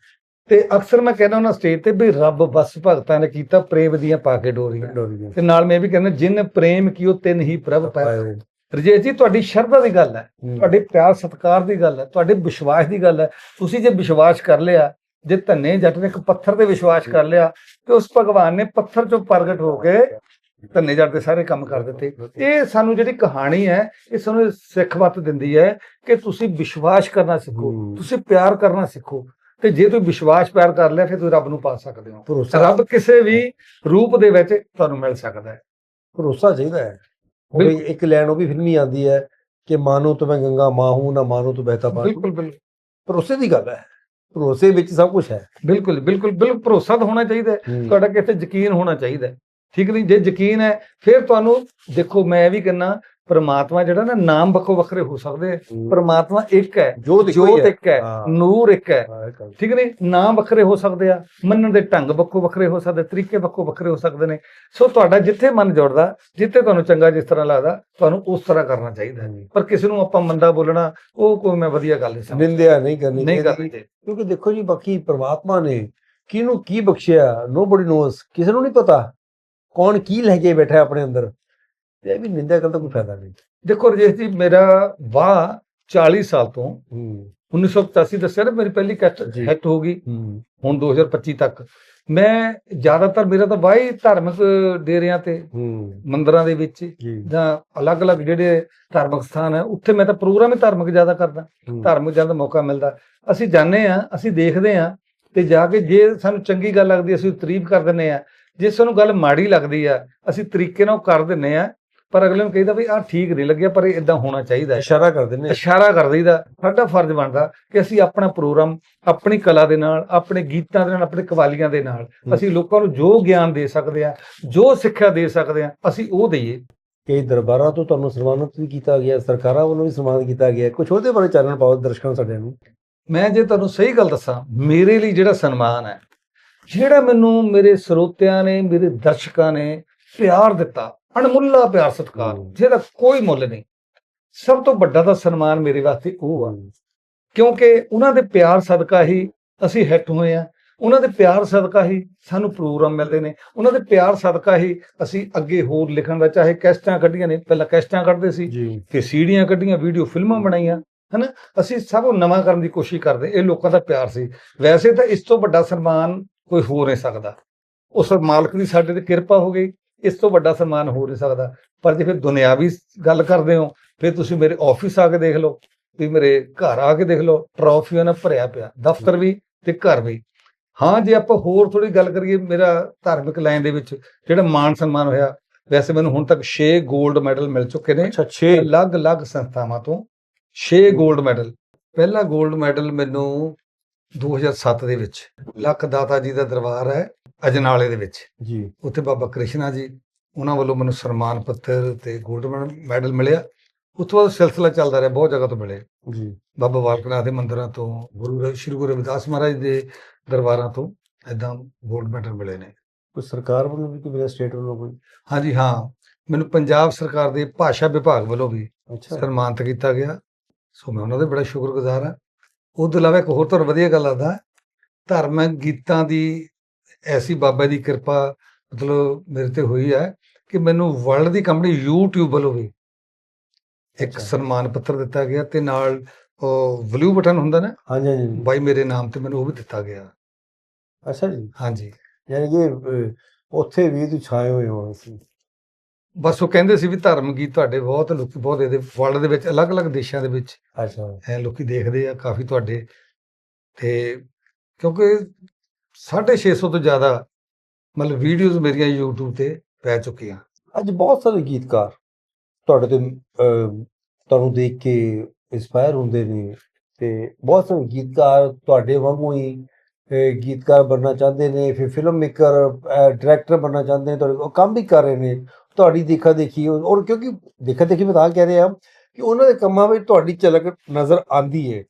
ਤੇ ਅਕਸਰ ਮੈਂ ਕਹਿੰਦਾ ਉਹਨਾਂ ਸਟੇਜ ਤੇ ਵੀ ਰੱਬ ਬਸ ਭਗਤਾਂ ਨੇ ਕੀਤਾ ਪ੍ਰੇਮ ਦੀਆਂ ਪਾ ਕੇ ਡੋਰੀਆਂ। ਤੇ ਨਾਲ ਮੈਂ ਇਹ ਵੀ ਕਹਿੰਦਾ ਜਿਨ ਪ੍ਰੇਮ ਕੀਓ ਤਿਨ ਹੀ ਪ੍ਰਭ ਪਾਇ ਪਾਇਓ ਰਜੇਸ਼ ਜੀ ਤੁਹਾਡੀ ਸ਼ਰਧਾ ਦੀ ਗੱਲ ਹੈ। ਤੁਹਾਡੇ ਪਿਆਰ ਸਤਿਕਾਰ ਦੀ ਗੱਲ ਹੈ ਤੁਹਾਡੇ ਵਿਸ਼ਵਾਸ ਦੀ ਗੱਲ ਹੈ। ਤੁਸੀਂ ਜੇ ਵਿਸ਼ਵਾਸ ਕਰ ਲਿਆ ਜੇ ਧੰਨੇ ਜੱਟ ਨੇ ਇੱਕ ਪੱਥਰ ਤੇ ਵਿਸ਼ਵਾਸ ਕਰ ਲਿਆ ਤੇ ਉਸ ਭਗਵਾਨ ਨੇ ਪੱਥਰ ਚੋਂ ਪ੍ਰਗਟ ਹੋ ਕੇ ਧੰਨੇ ਜੱਟ ਦੇ ਸਾਰੇ ਕੰਮ ਕਰ ਦਿੱਤੇ। ਇਹ ਸਾਨੂੰ ਜਿਹੜੀ ਕਹਾਣੀ ਹੈ ਇਹ ਸਾਨੂੰ ਸਿੱਖ ਮੱਤ ਦਿੰਦੀ ਹੈ ਕਿ ਤੁਸੀਂ ਵਿਸ਼ਵਾਸ ਕਰਨਾ ਸਿੱਖੋ। ਤੁਸੀਂ ਪਿਆਰ ਕਰਨਾ ਸਿੱਖੋ। ਤੇ ਜੇ ਤੁਸੀਂ ਵਿਸ਼ਵਾਸ ਪਿਆਰ ਕਰ ਲਿਆ ਫਿਰ ਤੁਸੀਂ ਰੱਬ ਨੂੰ ਪਾ ਸਕਦੇ ਹੋ। ਭਰੋਸਾ ਰੱਬ ਕਿਸੇ ਵੀ ਰੂਪ ਦੇ ਵਿੱਚ ਤੁਹਾਨੂੰ ਮਿਲ ਸਕਦਾ ਹੈ। ਭਰੋਸਾ ਚਾਹੀਦਾ ਹੈ। ਉਹ ਵੀ ਬਿਲਕੁਲ। ਇੱਕ ਲਾਈਨ ਉਹ ਵੀ ਫਿਲਮੀ ਆਉਂਦੀ ਹੈ ਕਿ ਮਾਨੋ ਤੁਮੇ ਗੰਗਾ ਮਾਹੂ ਨਾ ਮਾਨੋ ਤੂੰ ਬਹਿਤਾ ਪਾਣੀ ਬਿਲਕੁਲ ਬਿਲਕੁਲ। ਭਰੋਸੇ ਦੀ ਗੱਲ ਹੈ। ਭਰੋਸੇ ਵਿੱਚ ਸਭ ਕੁਝ ਹੈ। ਬਿਲਕੁਲ ਬਿਲਕੁਲ ਬਿਲਕੁਲ। ਭਰੋਸਾ ਤਾਂ ਹੋਣਾ ਚਾਹੀਦਾ ਹੈ। ਤੁਹਾਡਾ ਕਿਸੇ ਯਕੀਨ ਹੋਣਾ ਚਾਹੀਦਾ ਹੈ। ਠੀਕ ਨਹੀਂ? ਜੇ ਯਕੀਨ ਹੈ ਫਿਰ ਤੁਹਾਨੂੰ ਦੇਖੋ ਮੈਂ ਇਹ ਵੀ ਕਹਿੰਨਾ ਪਰਮਾਤਮਾ ਜਿਹੜਾ ਨਾ ਨਾਮ ਵੱਖੋ ਵੱਖਰੇ ਹੋ ਸਕਦੇ ਪਰਮਾਤਮਾ ਇੱਕ ਹੈ ਜੋਤ ਇੱਕੋ ਹੀ। ਨੂਰ ਇੱਕ ਹੈ। ਠੀਕ ਨਹੀਂ? ਨਾਮ ਵੱਖਰੇ ਹੋ ਸਕਦੇ ਆ ਮੰਨਣ ਦੇ ਢੰਗ ਵੱਖੋ ਵੱਖਰੇ ਹੋ ਸਕਦੇ ਤਰੀਕੇ ਵੱਖੋ ਵੱਖਰੇ ਹੋ ਸਕਦੇ ਨੇ। ਸੋ ਤੁਹਾਡਾ ਜਿੱਥੇ ਮਨ ਜੁੜਦਾ ਜਿੱਥੇ ਤੁਹਾਨੂੰ ਚੰਗਾ ਜਿਸ ਤਰ੍ਹਾਂ ਲੱਗਦਾ ਤੁਹਾਨੂੰ ਉਸ ਤਰ੍ਹਾਂ ਕਰਨਾ ਚਾਹੀਦਾ। ਪਰ ਕਿਸੇ ਨੂੰ ਆਪਾਂ ਮੰਦਾ ਬੋਲਣਾ ਉਹ ਕੋਈ ਮੈਂ ਵਧੀਆ ਗੱਲ ਨਹੀਂ ਸਮਝਦਾ। ਨਿੰਦਿਆ ਨਹੀਂ ਕਰਨੀ ਨਹੀਂ। ਕਰਨੀ ਕਿਉਂਕਿ ਦੇਖੋ ਜੀ ਬਾਕੀ ਪ੍ਰਮਾਤਮਾ ਨੇ ਕਿਹਨੂੰ ਕੀ ਬਖਸ਼ਿਆ? ਨੋਬਡੀ ਨੋਸ ਕਿਸੇ ਨੂੰ ਨਹੀਂ ਪਤਾ। ਕੌਣ ਕੀ ਲੈ ਕੇ ਬੈਠਾ ਆਪਣੇ ਅੰਦਰ? ਇਹ ਵੀ ਨਿੰਦਿਆ ਕਰਨ ਦਾ ਕੋਈ ਫਾਇਦਾ ਨਹੀਂ। ਦੇਖੋ ਰਜੇਸ਼ ਜੀ ਮੇਰਾ ਵਾਹ 40 ਸਾਲ ਤੋਂ ਹੂੰ। 1985 ਦੱਸਿਆ ਨਾ ਮੇਰੀ ਪਹਿਲੀ ਕੈਟ। ਹਿੱਟ ਹੋ ਗਈ। ਹੂੰ। ਹੁਣ 2025 ਤੱਕ। ਮੈਂ ਜ਼ਿਆਦਾਤਰ ਮੇਰਾ ਤਾਂ ਵਾਹੀ ਧਾਰਮਿਕ ਡੇਰਿਆਂ ਤੇ ਹੂੰ। ਮੰਦਰਾਂ ਦੇ ਵਿੱਚ ਜੀ। ਅਲੱਗ-ਅਲੱਗ ਜਿਹੜੇ ਧਾਰਮਿਕ ਸਥਾਨ ਹੈ ਉੱਥੇ ਮੈਂ ਤਾਂ ਪ੍ਰੋਗਰਾਮ ਹੀ ਧਾਰਮਿਕ ਜ਼ਿਆਦਾ ਕਰਦਾ। ਹੂੰ। ਧਾਰਮਿਕ ਜਾਣ ਦਾ ਮੌਕਾ ਮਿਲਦਾ। ਅਸੀਂ ਜਾਂਦੇ ਆ ਅਸੀਂ ਦੇਖਦੇ ਆ ਤੇ ਜਾ ਕੇ ਜੇ ਸਾਨੂੰ ਚੰਗੀ ਗੱਲ ਲੱਗਦੀ ਅਸੀਂ ਤਾਰੀਫ ਕਰ ਦਿੰਦੇ ਆ ਜੇ ਸਾਨੂੰ ਗੱਲ ਮਾੜੀ ਲੱਗਦੀ ਆ ਅਸੀਂ ਤਰੀਕੇ ਨਾਲ ਉਹ ਕਰ ਦਿੰਦੇ ਆ ਪਰ ਅਗਲੇ ਨੂੰ ਕਹਿੰਦਾ ਵੀ ਆਹ ਠੀਕ ਨਹੀਂ ਲੱਗਿਆ ਪਰ ਇਹ ਇਦਾਂ ਹੋਣਾ ਚਾਹੀਦਾ ਹੈ। ਇਸ਼ਾਰਾ ਕਰ ਦਿੰਦੇ ਆ। ਇਸ਼ਾਰਾ ਕਰ ਦਈਦਾ। ਸਾਡਾ ਫਰਜ਼ ਬਣਦਾ ਕਿ ਅਸੀਂ ਆਪਣਾ ਪ੍ਰੋਗਰਾਮ ਆਪਣੀ ਕਲਾ ਦੇ ਨਾਲ ਆਪਣੇ ਗੀਤਾਂ ਦੇ ਨਾਲ ਆਪਣੇ ਕਵਾਲੀਆਂ ਦੇ ਨਾਲ ਅਸੀਂ ਲੋਕਾਂ ਨੂੰ ਜੋ ਗਿਆਨ ਦੇ ਸਕਦੇ ਆ ਜੋ ਸਿੱਖਿਆ ਦੇ ਸਕਦੇ ਆ ਅਸੀਂ ਉਹ ਦਈਏ। ਕਈ ਦਰਬਾਰਾਂ ਤੋਂ ਤੁਹਾਨੂੰ ਸਨਮਾਨਿਤ ਵੀ ਕੀਤਾ ਗਿਆ ਸਰਕਾਰਾਂ ਵੱਲੋਂ ਵੀ ਸਨਮਾਨਿਤ ਕੀਤਾ ਗਿਆ। ਕੁਝ ਉਹਦੇ ਬਾਰੇ ਚਾਨਣ ਪਾਓ ਦਰਸ਼ਕਾਂ ਸਾਡੇ ਨੂੰ। ਮੈਂ ਜੇ ਤੁਹਾਨੂੰ ਸਹੀ ਗੱਲ ਦੱਸਾਂ ਮੇਰੇ ਲਈ ਜਿਹੜਾ ਸਨਮਾਨ ਹੈ ਜਿਹੜਾ ਮੈਨੂੰ ਮੇਰੇ ਸਰੋਤਿਆਂ ਨੇ ਮੇਰੇ ਦਰਸ਼ਕਾਂ ਨੇ ਪਿਆਰ ਦਿੱਤਾ ਅਣਮੁੱਲਾ ਪਿਆਰ ਸਤਿਕਾਰ। ਜਿਹਦਾ ਕੋਈ ਮੁੱਲ ਨਹੀਂ। ਸਭ ਤੋਂ ਵੱਡਾ ਤਾਂ ਸਨਮਾਨ ਮੇਰੇ ਵਾਸਤੇ ਉਹ ਆ। ਕਿਉਂਕਿ ਉਹਨਾਂ ਦੇ ਪਿਆਰ ਸਦਕਾ ਹੀ ਅਸੀਂ ਹਿੱਟ ਹੋਏ ਆ। ਉਹਨਾਂ ਦੇ ਪਿਆਰ ਸਦਕਾ ਹੀ ਸਾਨੂੰ ਪ੍ਰੋਗਰਾਮ ਮਿਲਦੇ ਨੇ। ਉਹਨਾਂ ਦੇ ਪਿਆਰ ਸਦਕਾ ਹੀ ਅਸੀਂ ਅੱਗੇ ਹੋਰ ਲਿਖਣ ਦਾ ਚਾਹੇ ਕੈਸਟਾਂ ਕੱਢੀਆਂ ਨੇ ਪਹਿਲਾਂ ਕੈਸਟਾਂ ਕੱਢਦੇ ਸੀ ਤੇ ਸੀੜੀਆਂ ਕੱਢੀਆਂ ਵੀਡੀਓ ਫਿਲਮਾਂ ਬਣਾਈਆਂ ਹਨਾ? ਅਸੀਂ ਸਭ ਨੂੰ ਨਵਾਂ ਕਰਨ ਦੀ ਕੋਸ਼ਿਸ਼ ਕਰਦੇ। ਇਹ ਲੋਕਾਂ ਦਾ ਪਿਆਰ ਸੀ। ਵੈਸੇ ਤਾਂ ਇਸ ਤੋਂ ਵੱਡਾ ਸਨਮਾਨ ਕੋਈ ਹੋ ਨਹੀਂ ਸਕਦਾ। ਉਸ ਮਾਲਕ ਦੀ ਸਾਡੇ ਤੇ ਕਿਰਪਾ ਹੋ ਗਈ। ਇਸ ਤੋਂ ਵੱਡਾ ਸਨਮਾਨ ਹੋ ਨਹੀਂ ਸਕਦਾ। ਪਰ ਜੇ ਫਿਰ ਦੁਨਿਆਵੀ ਗੱਲ ਕਰਦੇ ਹੋ ਫਿਰ ਤੁਸੀਂ ਮੇਰੇ ਆਫਿਸ ਆ ਕੇ ਦੇਖ ਲਓ ਵੀ ਮੇਰੇ ਘਰ ਆ ਕੇ ਦੇਖ ਲਓ ਟਰੋਫੀਆਂ ਨਾਲ ਭਰਿਆ ਪਿਆ ਦਫ਼ਤਰ ਵੀ ਤੇ ਘਰ ਵੀ। ਹਾਂ ਜੇ ਆਪਾਂ ਹੋਰ ਥੋੜੀ ਗੱਲ ਕਰੀਏ ਮੇਰਾ ਧਾਰਮਿਕ ਲਾਈਨ ਦੇ ਵਿੱਚ ਜਿਹੜਾ ਮਾਨ ਸਨਮਾਨ ਹੋਇਆ ਵੈਸੇ ਮੈਨੂੰ ਹੁਣ ਤੱਕ 6 골ਡ ਮੈਡਲ ਮਿਲ ਚੁੱਕੇ ਨੇ। ਅੱਛਾ 6 ਅਲੱਗ-ਅਲੱਗ ਸੰਸਥਾਵਾਂ ਤੋਂ 6 골ਡ ਮੈਡਲ ਪਹਿਲਾ 골ਡ ਮੈਡਲ ਮੈਨੂੰ 2007 ਦੇ ਵਿੱਚ ਲੱਖ ਦਾਤਾ ਜੀ ਦਾ ਦਰਬਾਰ ਹੈ। ਅਜਨਾਲੇ ਦੇ ਵਿੱਚ। ਜੀ। ਉੱਥੇ ਬਾਬਾ ਕ੍ਰਿਸ਼ਨਾ ਜੀ ਉਹਨਾਂ ਵੱਲੋਂ ਮੈਨੂੰ ਸਨਮਾਨ ਪੱਤਰ ਤੇ 골ਡ ਮੈਡਲ ਮਿਲਿਆ। ਉਸ ਤੋਂ ਬਾਅਦ ਸਿਲਸਿਲਾ ਚੱਲਦਾ ਰਿਹਾ ਬਹੁਤ ਜਗ੍ਹਾ ਤੋਂ ਮਿਲੇ। ਜੀ। ਬਾਬਾ ਬਾਲਕਨਾਥ ਦੇ ਮੰਦਿਰਾਂ ਤੋਂ ਗੁਰੂ ਸ਼੍ਰੀ ਗੁਰੂ ਰਵਿਦਾਸ ਮਹਾਰਾਜ ਦੇ ਦਰਬਾਰਾਂ ਤੋਂ ਇਦਾਂ ਗੋਲਡ ਮੈਡਲ ਮਿਲੇ ਨੇ। ਕੋਈ ਸਰਕਾਰ ਵੱਲੋਂ ਵੀ ਕੋਈ ਸਟੇਟ ਵੱਲੋਂ ਕੋਈ? ਹਾਂਜੀ ਹਾਂ। ਮੈਨੂੰ ਪੰਜਾਬ ਸਰਕਾਰ ਦੇ ਭਾਸ਼ਾ ਵਿਭਾਗ ਵੱਲੋਂ ਵੀ ਸਨਮਾਨਿਤ ਕੀਤਾ ਗਿਆ। ਸੋ ਮੈਂ ਉਹਨਾਂ ਦਾ ਬੜਾ ਸ਼ੁਕਰਗੁਜ਼ਾਰ ਹਾਂ। ਉਹ ਤੋਂ ਇਲਾਵਾ ਇੱਕ ਹੋਰ ਤੁਹਾਨੂੰ ਵਧੀਆ ਗੱਲ ਆਦਾ ਧਾਰਮਿਕ ਗੀਤਾਂ ਦੀ ਐਸੀ ਬਾਬਾ ਦੀ ਕਿਰਪਾ ਮਤਲਬ ਮੇਰੇ ਤੇ ਹੋਈ ਹੈ ਕਿ ਮੈਨੂੰ ਵਰਲਡ ਦੀ ਕੰਪਨੀ YouTube ਵੱਲੋਂ ਵੀ ਇੱਕ। ਸਨਮਾਨ ਪੱਤਰ ਦਿੱਤਾ ਗਿਆ ਤੇ ਨਾਲ ਉਹ ਬਲੂ ਬਟਨ ਹੁੰਦਾ ਨਾ ਹਾਂਜੀ ਹਾਂਜੀ। ਬਾਈ ਮੇਰੇ ਨਾਮ ਤੇ ਮੈਨੂੰ ਉਹ ਵੀ ਦਿੱਤਾ ਗਿਆ। ਅੱਛਾ ਜੀ। ਹਾਂਜੀ। ਯਾਨੀ ਕਿ ਉੱਥੇ ਵੀ ਤੁਸੀਂ ਛਾਏ ਹੋਏ ਹੋ ਅਸੀਂ ਬਸ ਉਹ ਕਹਿੰਦੇ ਸੀ ਵੀ ਧਰਮ ਗੀਤ ਤੁਹਾਡੇ ਬਹੁਤ ਲੋਕੀ ਬਹੁਤ ਇਹਦੇ ਵਰਲਡ ਦੇ ਵਿੱਚ ਅਲੱਗ-ਅਲੱਗ ਦੇਸ਼ਾਂ ਦੇ ਵਿੱਚ ਅੱਛਾ। ਐ ਲੋਕੀ ਦੇਖਦੇ ਆ ਕਾਫੀ ਤੁਹਾਡੇ ਤੇ ਕਿਉਂਕਿ 650 ਤੋਂ ਜ਼ਿਆਦਾ ਮਤਲਬ ਵੀਡੀਓਜ਼ ਮੇਰੀਆਂ YouTube ਤੇ ਪੈ ਚੁੱਕੀਆਂ। ਅੱਜ ਬਹੁਤ ਸਾਰੇ ਗੀਤਕਾਰ ਤੁਹਾਡੇ ਤੇ ਤੁਹਾਨੂੰ ਦੇਖ ਕੇ ਇਨਸਪਾਇਰ ਹੁੰਦੇ ਨੇ ਤੇ ਬਹੁਤ ਸਾਰੇ ਗੀਤਕਾਰ ਤੁਹਾਡੇ ਵਾਂਗੂ ਹੀ ਗੀਤਕਾਰ ਬਣਨਾ ਚਾਹੁੰਦੇ ਨੇ, ਫਿਰ ਫਿਲਮ ਮੇਕਰ ਡਾਇਰੈਕਟਰ ਬਣਨਾ ਚਾਹੁੰਦੇ ਨੇ, ਤੁਹਾਡੇ ਉਹ ਕੰਮ ਵੀ ਕਰ ਰਹੇ ਨੇ, ਤੁਹਾਡੀ ਦੇਖਾ ਦੇਖੀ ਔਰ ਕਿਉਂਕਿ ਦੇਖਾ ਦੇਖੀ ਮੈਂ ਤਾਂ ਕਹਿ ਰਿਹਾ ਕਿ ਉਹਨਾਂ ਦੇ ਕੰਮਾਂ ਵਿੱਚ ਤੁਹਾਡੀ ਝਲਕ ਨਜ਼ਰ ਆਂਦੀ ਹੈ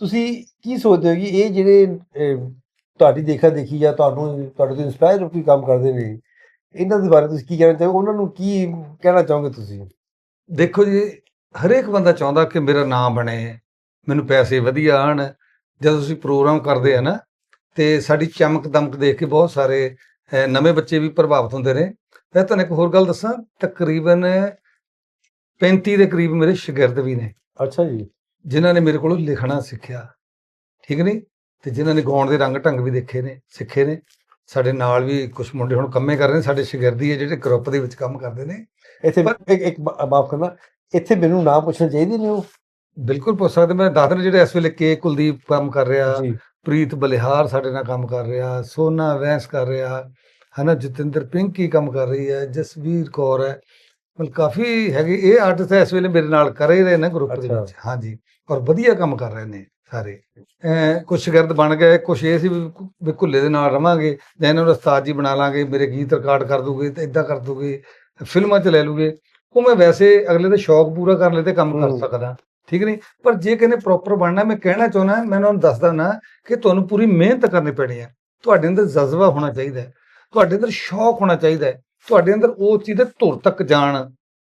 ਤੁਸੀਂ ਕੀ ਸੋਚਦੇ ਹੋ ਕਿ ਇਹ ਜਿਹੜੇ ਤੁਹਾਡੀ ਦੇਖਾ ਦੇਖੀ ਜਾਂ ਤੁਹਾਨੂੰ ਤੁਹਾਡੇ ਤੋਂ ਇਨਸਪਾਇਰ ਹੋ ਕੇ ਕੰਮ ਕਰਦੇ ਨੇ ਇਹਨਾਂ ਦੇ ਬਾਰੇ ਤੁਸੀਂ ਕੀ ਕਹਿਣਾ ਚਾਹੋਗੇ? ਉਹਨਾਂ ਨੂੰ ਕੀ ਕਹਿਣਾ ਚਾਹੋਗੇ ਤੁਸੀਂ? ਦੇਖੋ ਜੀ ਹਰੇਕ ਬੰਦਾ ਚਾਹੁੰਦਾ ਕਿ ਮੇਰਾ ਨਾਮ ਬਣੇ ਮੈਨੂੰ ਪੈਸੇ ਵਧੀਆ ਆਣ ਜਦੋਂ ਤੁਸੀਂ ਪ੍ਰੋਗਰਾਮ ਕਰਦੇ ਆ ਨਾ ਤੇ ਸਾਡੀ ਚਮਕ ਦਮਕ ਦੇਖ ਕੇ ਬਹੁਤ ਸਾਰੇ ਨਵੇਂ ਬੱਚੇ ਵੀ ਪ੍ਰਭਾਵਿਤ ਹੁੰਦੇ ਨੇ। ਮੈਂ ਤੁਹਾਨੂੰ ਇੱਕ ਹੋਰ ਗੱਲ ਦੱਸਾਂ ਤਕਰੀਬਨ 35 ਦੇ ਕਰੀਬ ਮੇਰੇ ਸ਼ਾਗਿਰਦ ਵੀ ਨੇ। ਅੱਛਾ ਜੀ। ਜਿਨ੍ਹਾਂ ਨੇ ਮੇਰੇ ਕੋਲੋਂ ਲਿਖਣਾ ਸਿੱਖਿਆ। ਠੀਕ ਨਹੀਂ ਤੇ ਜਿਨ੍ਹਾਂ ਨੇ ਗਾਉਣ ਦੇ ਰੰਗ ਢੰਗ ਵੀ ਦੇਖੇ ਨੇ ਸਿੱਖੇ ਨੇ ਸਾਡੇ ਨਾਲ ਵੀ ਕੁਝ ਮੁੰਡੇ ਹੁਣ ਕੰਮੇ ਕਰ ਰਹੇ ਨੇ ਸਾਡੇ ਸ਼ਾਗਿਰਦੀ ਹੈ ਜਿਹੜੇ ਗਰੁੱਪ ਦੇ ਵਿੱਚ ਕੰਮ ਕਰਦੇ ਨੇ। ਇੱਥੇ ਇੱਕ ਇੱਕ ਮਾਫ ਕਰਨਾ ਇੱਥੇ ਮੈਨੂੰ ਨਾਮ ਪੁੱਛਣਾ ਚਾਹੀਦੇ ਨੇ ਉਹ? ਬਿਲਕੁਲ ਪੁੱਛ ਸਕਦੇ ਮੈਂ ਦੱਸ ਦਿੰਦਾ ਜਿਹੜੇ ਇਸ ਵੇਲੇ ਕੇ ਕੁਲਦੀਪ ਕੰਮ ਕਰ ਰਿਹਾ ਪ੍ਰੀਤ ਬਲਿਹਾਰ ਸਾਡੇ ਨਾਲ ਕੰਮ ਕਰ ਰਿਹਾ ਸੋਨਾ ਵੈਂਸ ਕਰ ਰਿਹਾ ਹਨਾ ਜਤਿੰਦਰ ਪਿੰਕੀ ਕੰਮ ਕਰ ਰਹੀ ਹੈ ਜਸਵੀਰ ਕੌਰ ਹੈ ਮਤਲਬ ਕਾਫੀ ਹੈਗੇ ਇਹ ਆਰਟਿਸਟ ਇਸ ਵੇਲੇ ਮੇਰੇ ਨਾਲ ਕਰ ਹੀ ਰਹੇ ਨੇ ਗਰੁੱਪ ਦੇ। ਵਿੱਚ ਹਾਂਜੀ ਔਰ ਵਧੀਆ ਕੰਮ ਕਰ ਰਹੇ ਨੇ। ਸਾਰੇ। ਕੁਝ ਸ਼ਗਿਰਦ ਬਣ ਗਏ ਕੁਝ ਇਹ ਸੀ ਵੀ ਕੁੱਲੇ ਦੇ ਨਾਲ ਰਵਾਂਗੇ ਜਾਂ ਇਹਨਾਂ ਨੂੰ ਉਸਤਾਦ ਜੀ ਬਣਾ ਲਾਂਗੇ ਮੇਰੇ ਗੀਤ ਰਿਕਾਰਡ ਕਰ ਦੂਗੇ ਤੇ ਇਦਾਂ ਕਰ ਦੂਗੇ ਫਿਲਮਾਂ 'ਚ ਲੈ ਲੂਗੇ। ਉਹ ਮੈਂ ਵੈਸੇ ਅਗਲੇ ਦਾ ਸ਼ੌਕ ਪੂਰਾ ਕਰਨ ਲਈ ਤੇ ਕੰਮ ਕਰ। ਸਕਦਾ ਠੀਕ ਨਹੀਂ ਪਰ ਜੇ ਕਹਿੰਦੇ ਪ੍ਰੋਪਰ ਬਣਨਾ ਮੈਂ ਕਹਿਣਾ ਚਾਹੁੰਦਾ ਮੈਂ ਉਹਨਾਂ ਨੂੰ ਦੱਸਦਾ ਨਾ ਕਿ ਤੁਹਾਨੂੰ ਪੂਰੀ ਮਿਹਨਤ ਕਰਨੀ ਪੈਣੀ ਹੈ। ਤੁਹਾਡੇ ਅੰਦਰ ਜਜ਼ਬਾ ਹੋਣਾ ਚਾਹੀਦਾ ਹੈ ਤੁਹਾਡੇ ਅੰਦਰ ਸ਼ੌਕ ਹੋਣਾ ਚਾਹੀਦਾ ਹੈ ਤੁਹਾਡੇ ਅੰਦਰ ਉਹ ਚੀਜ਼ ਦੇ ਧੁਰ ਤੱਕ ਜਾਣ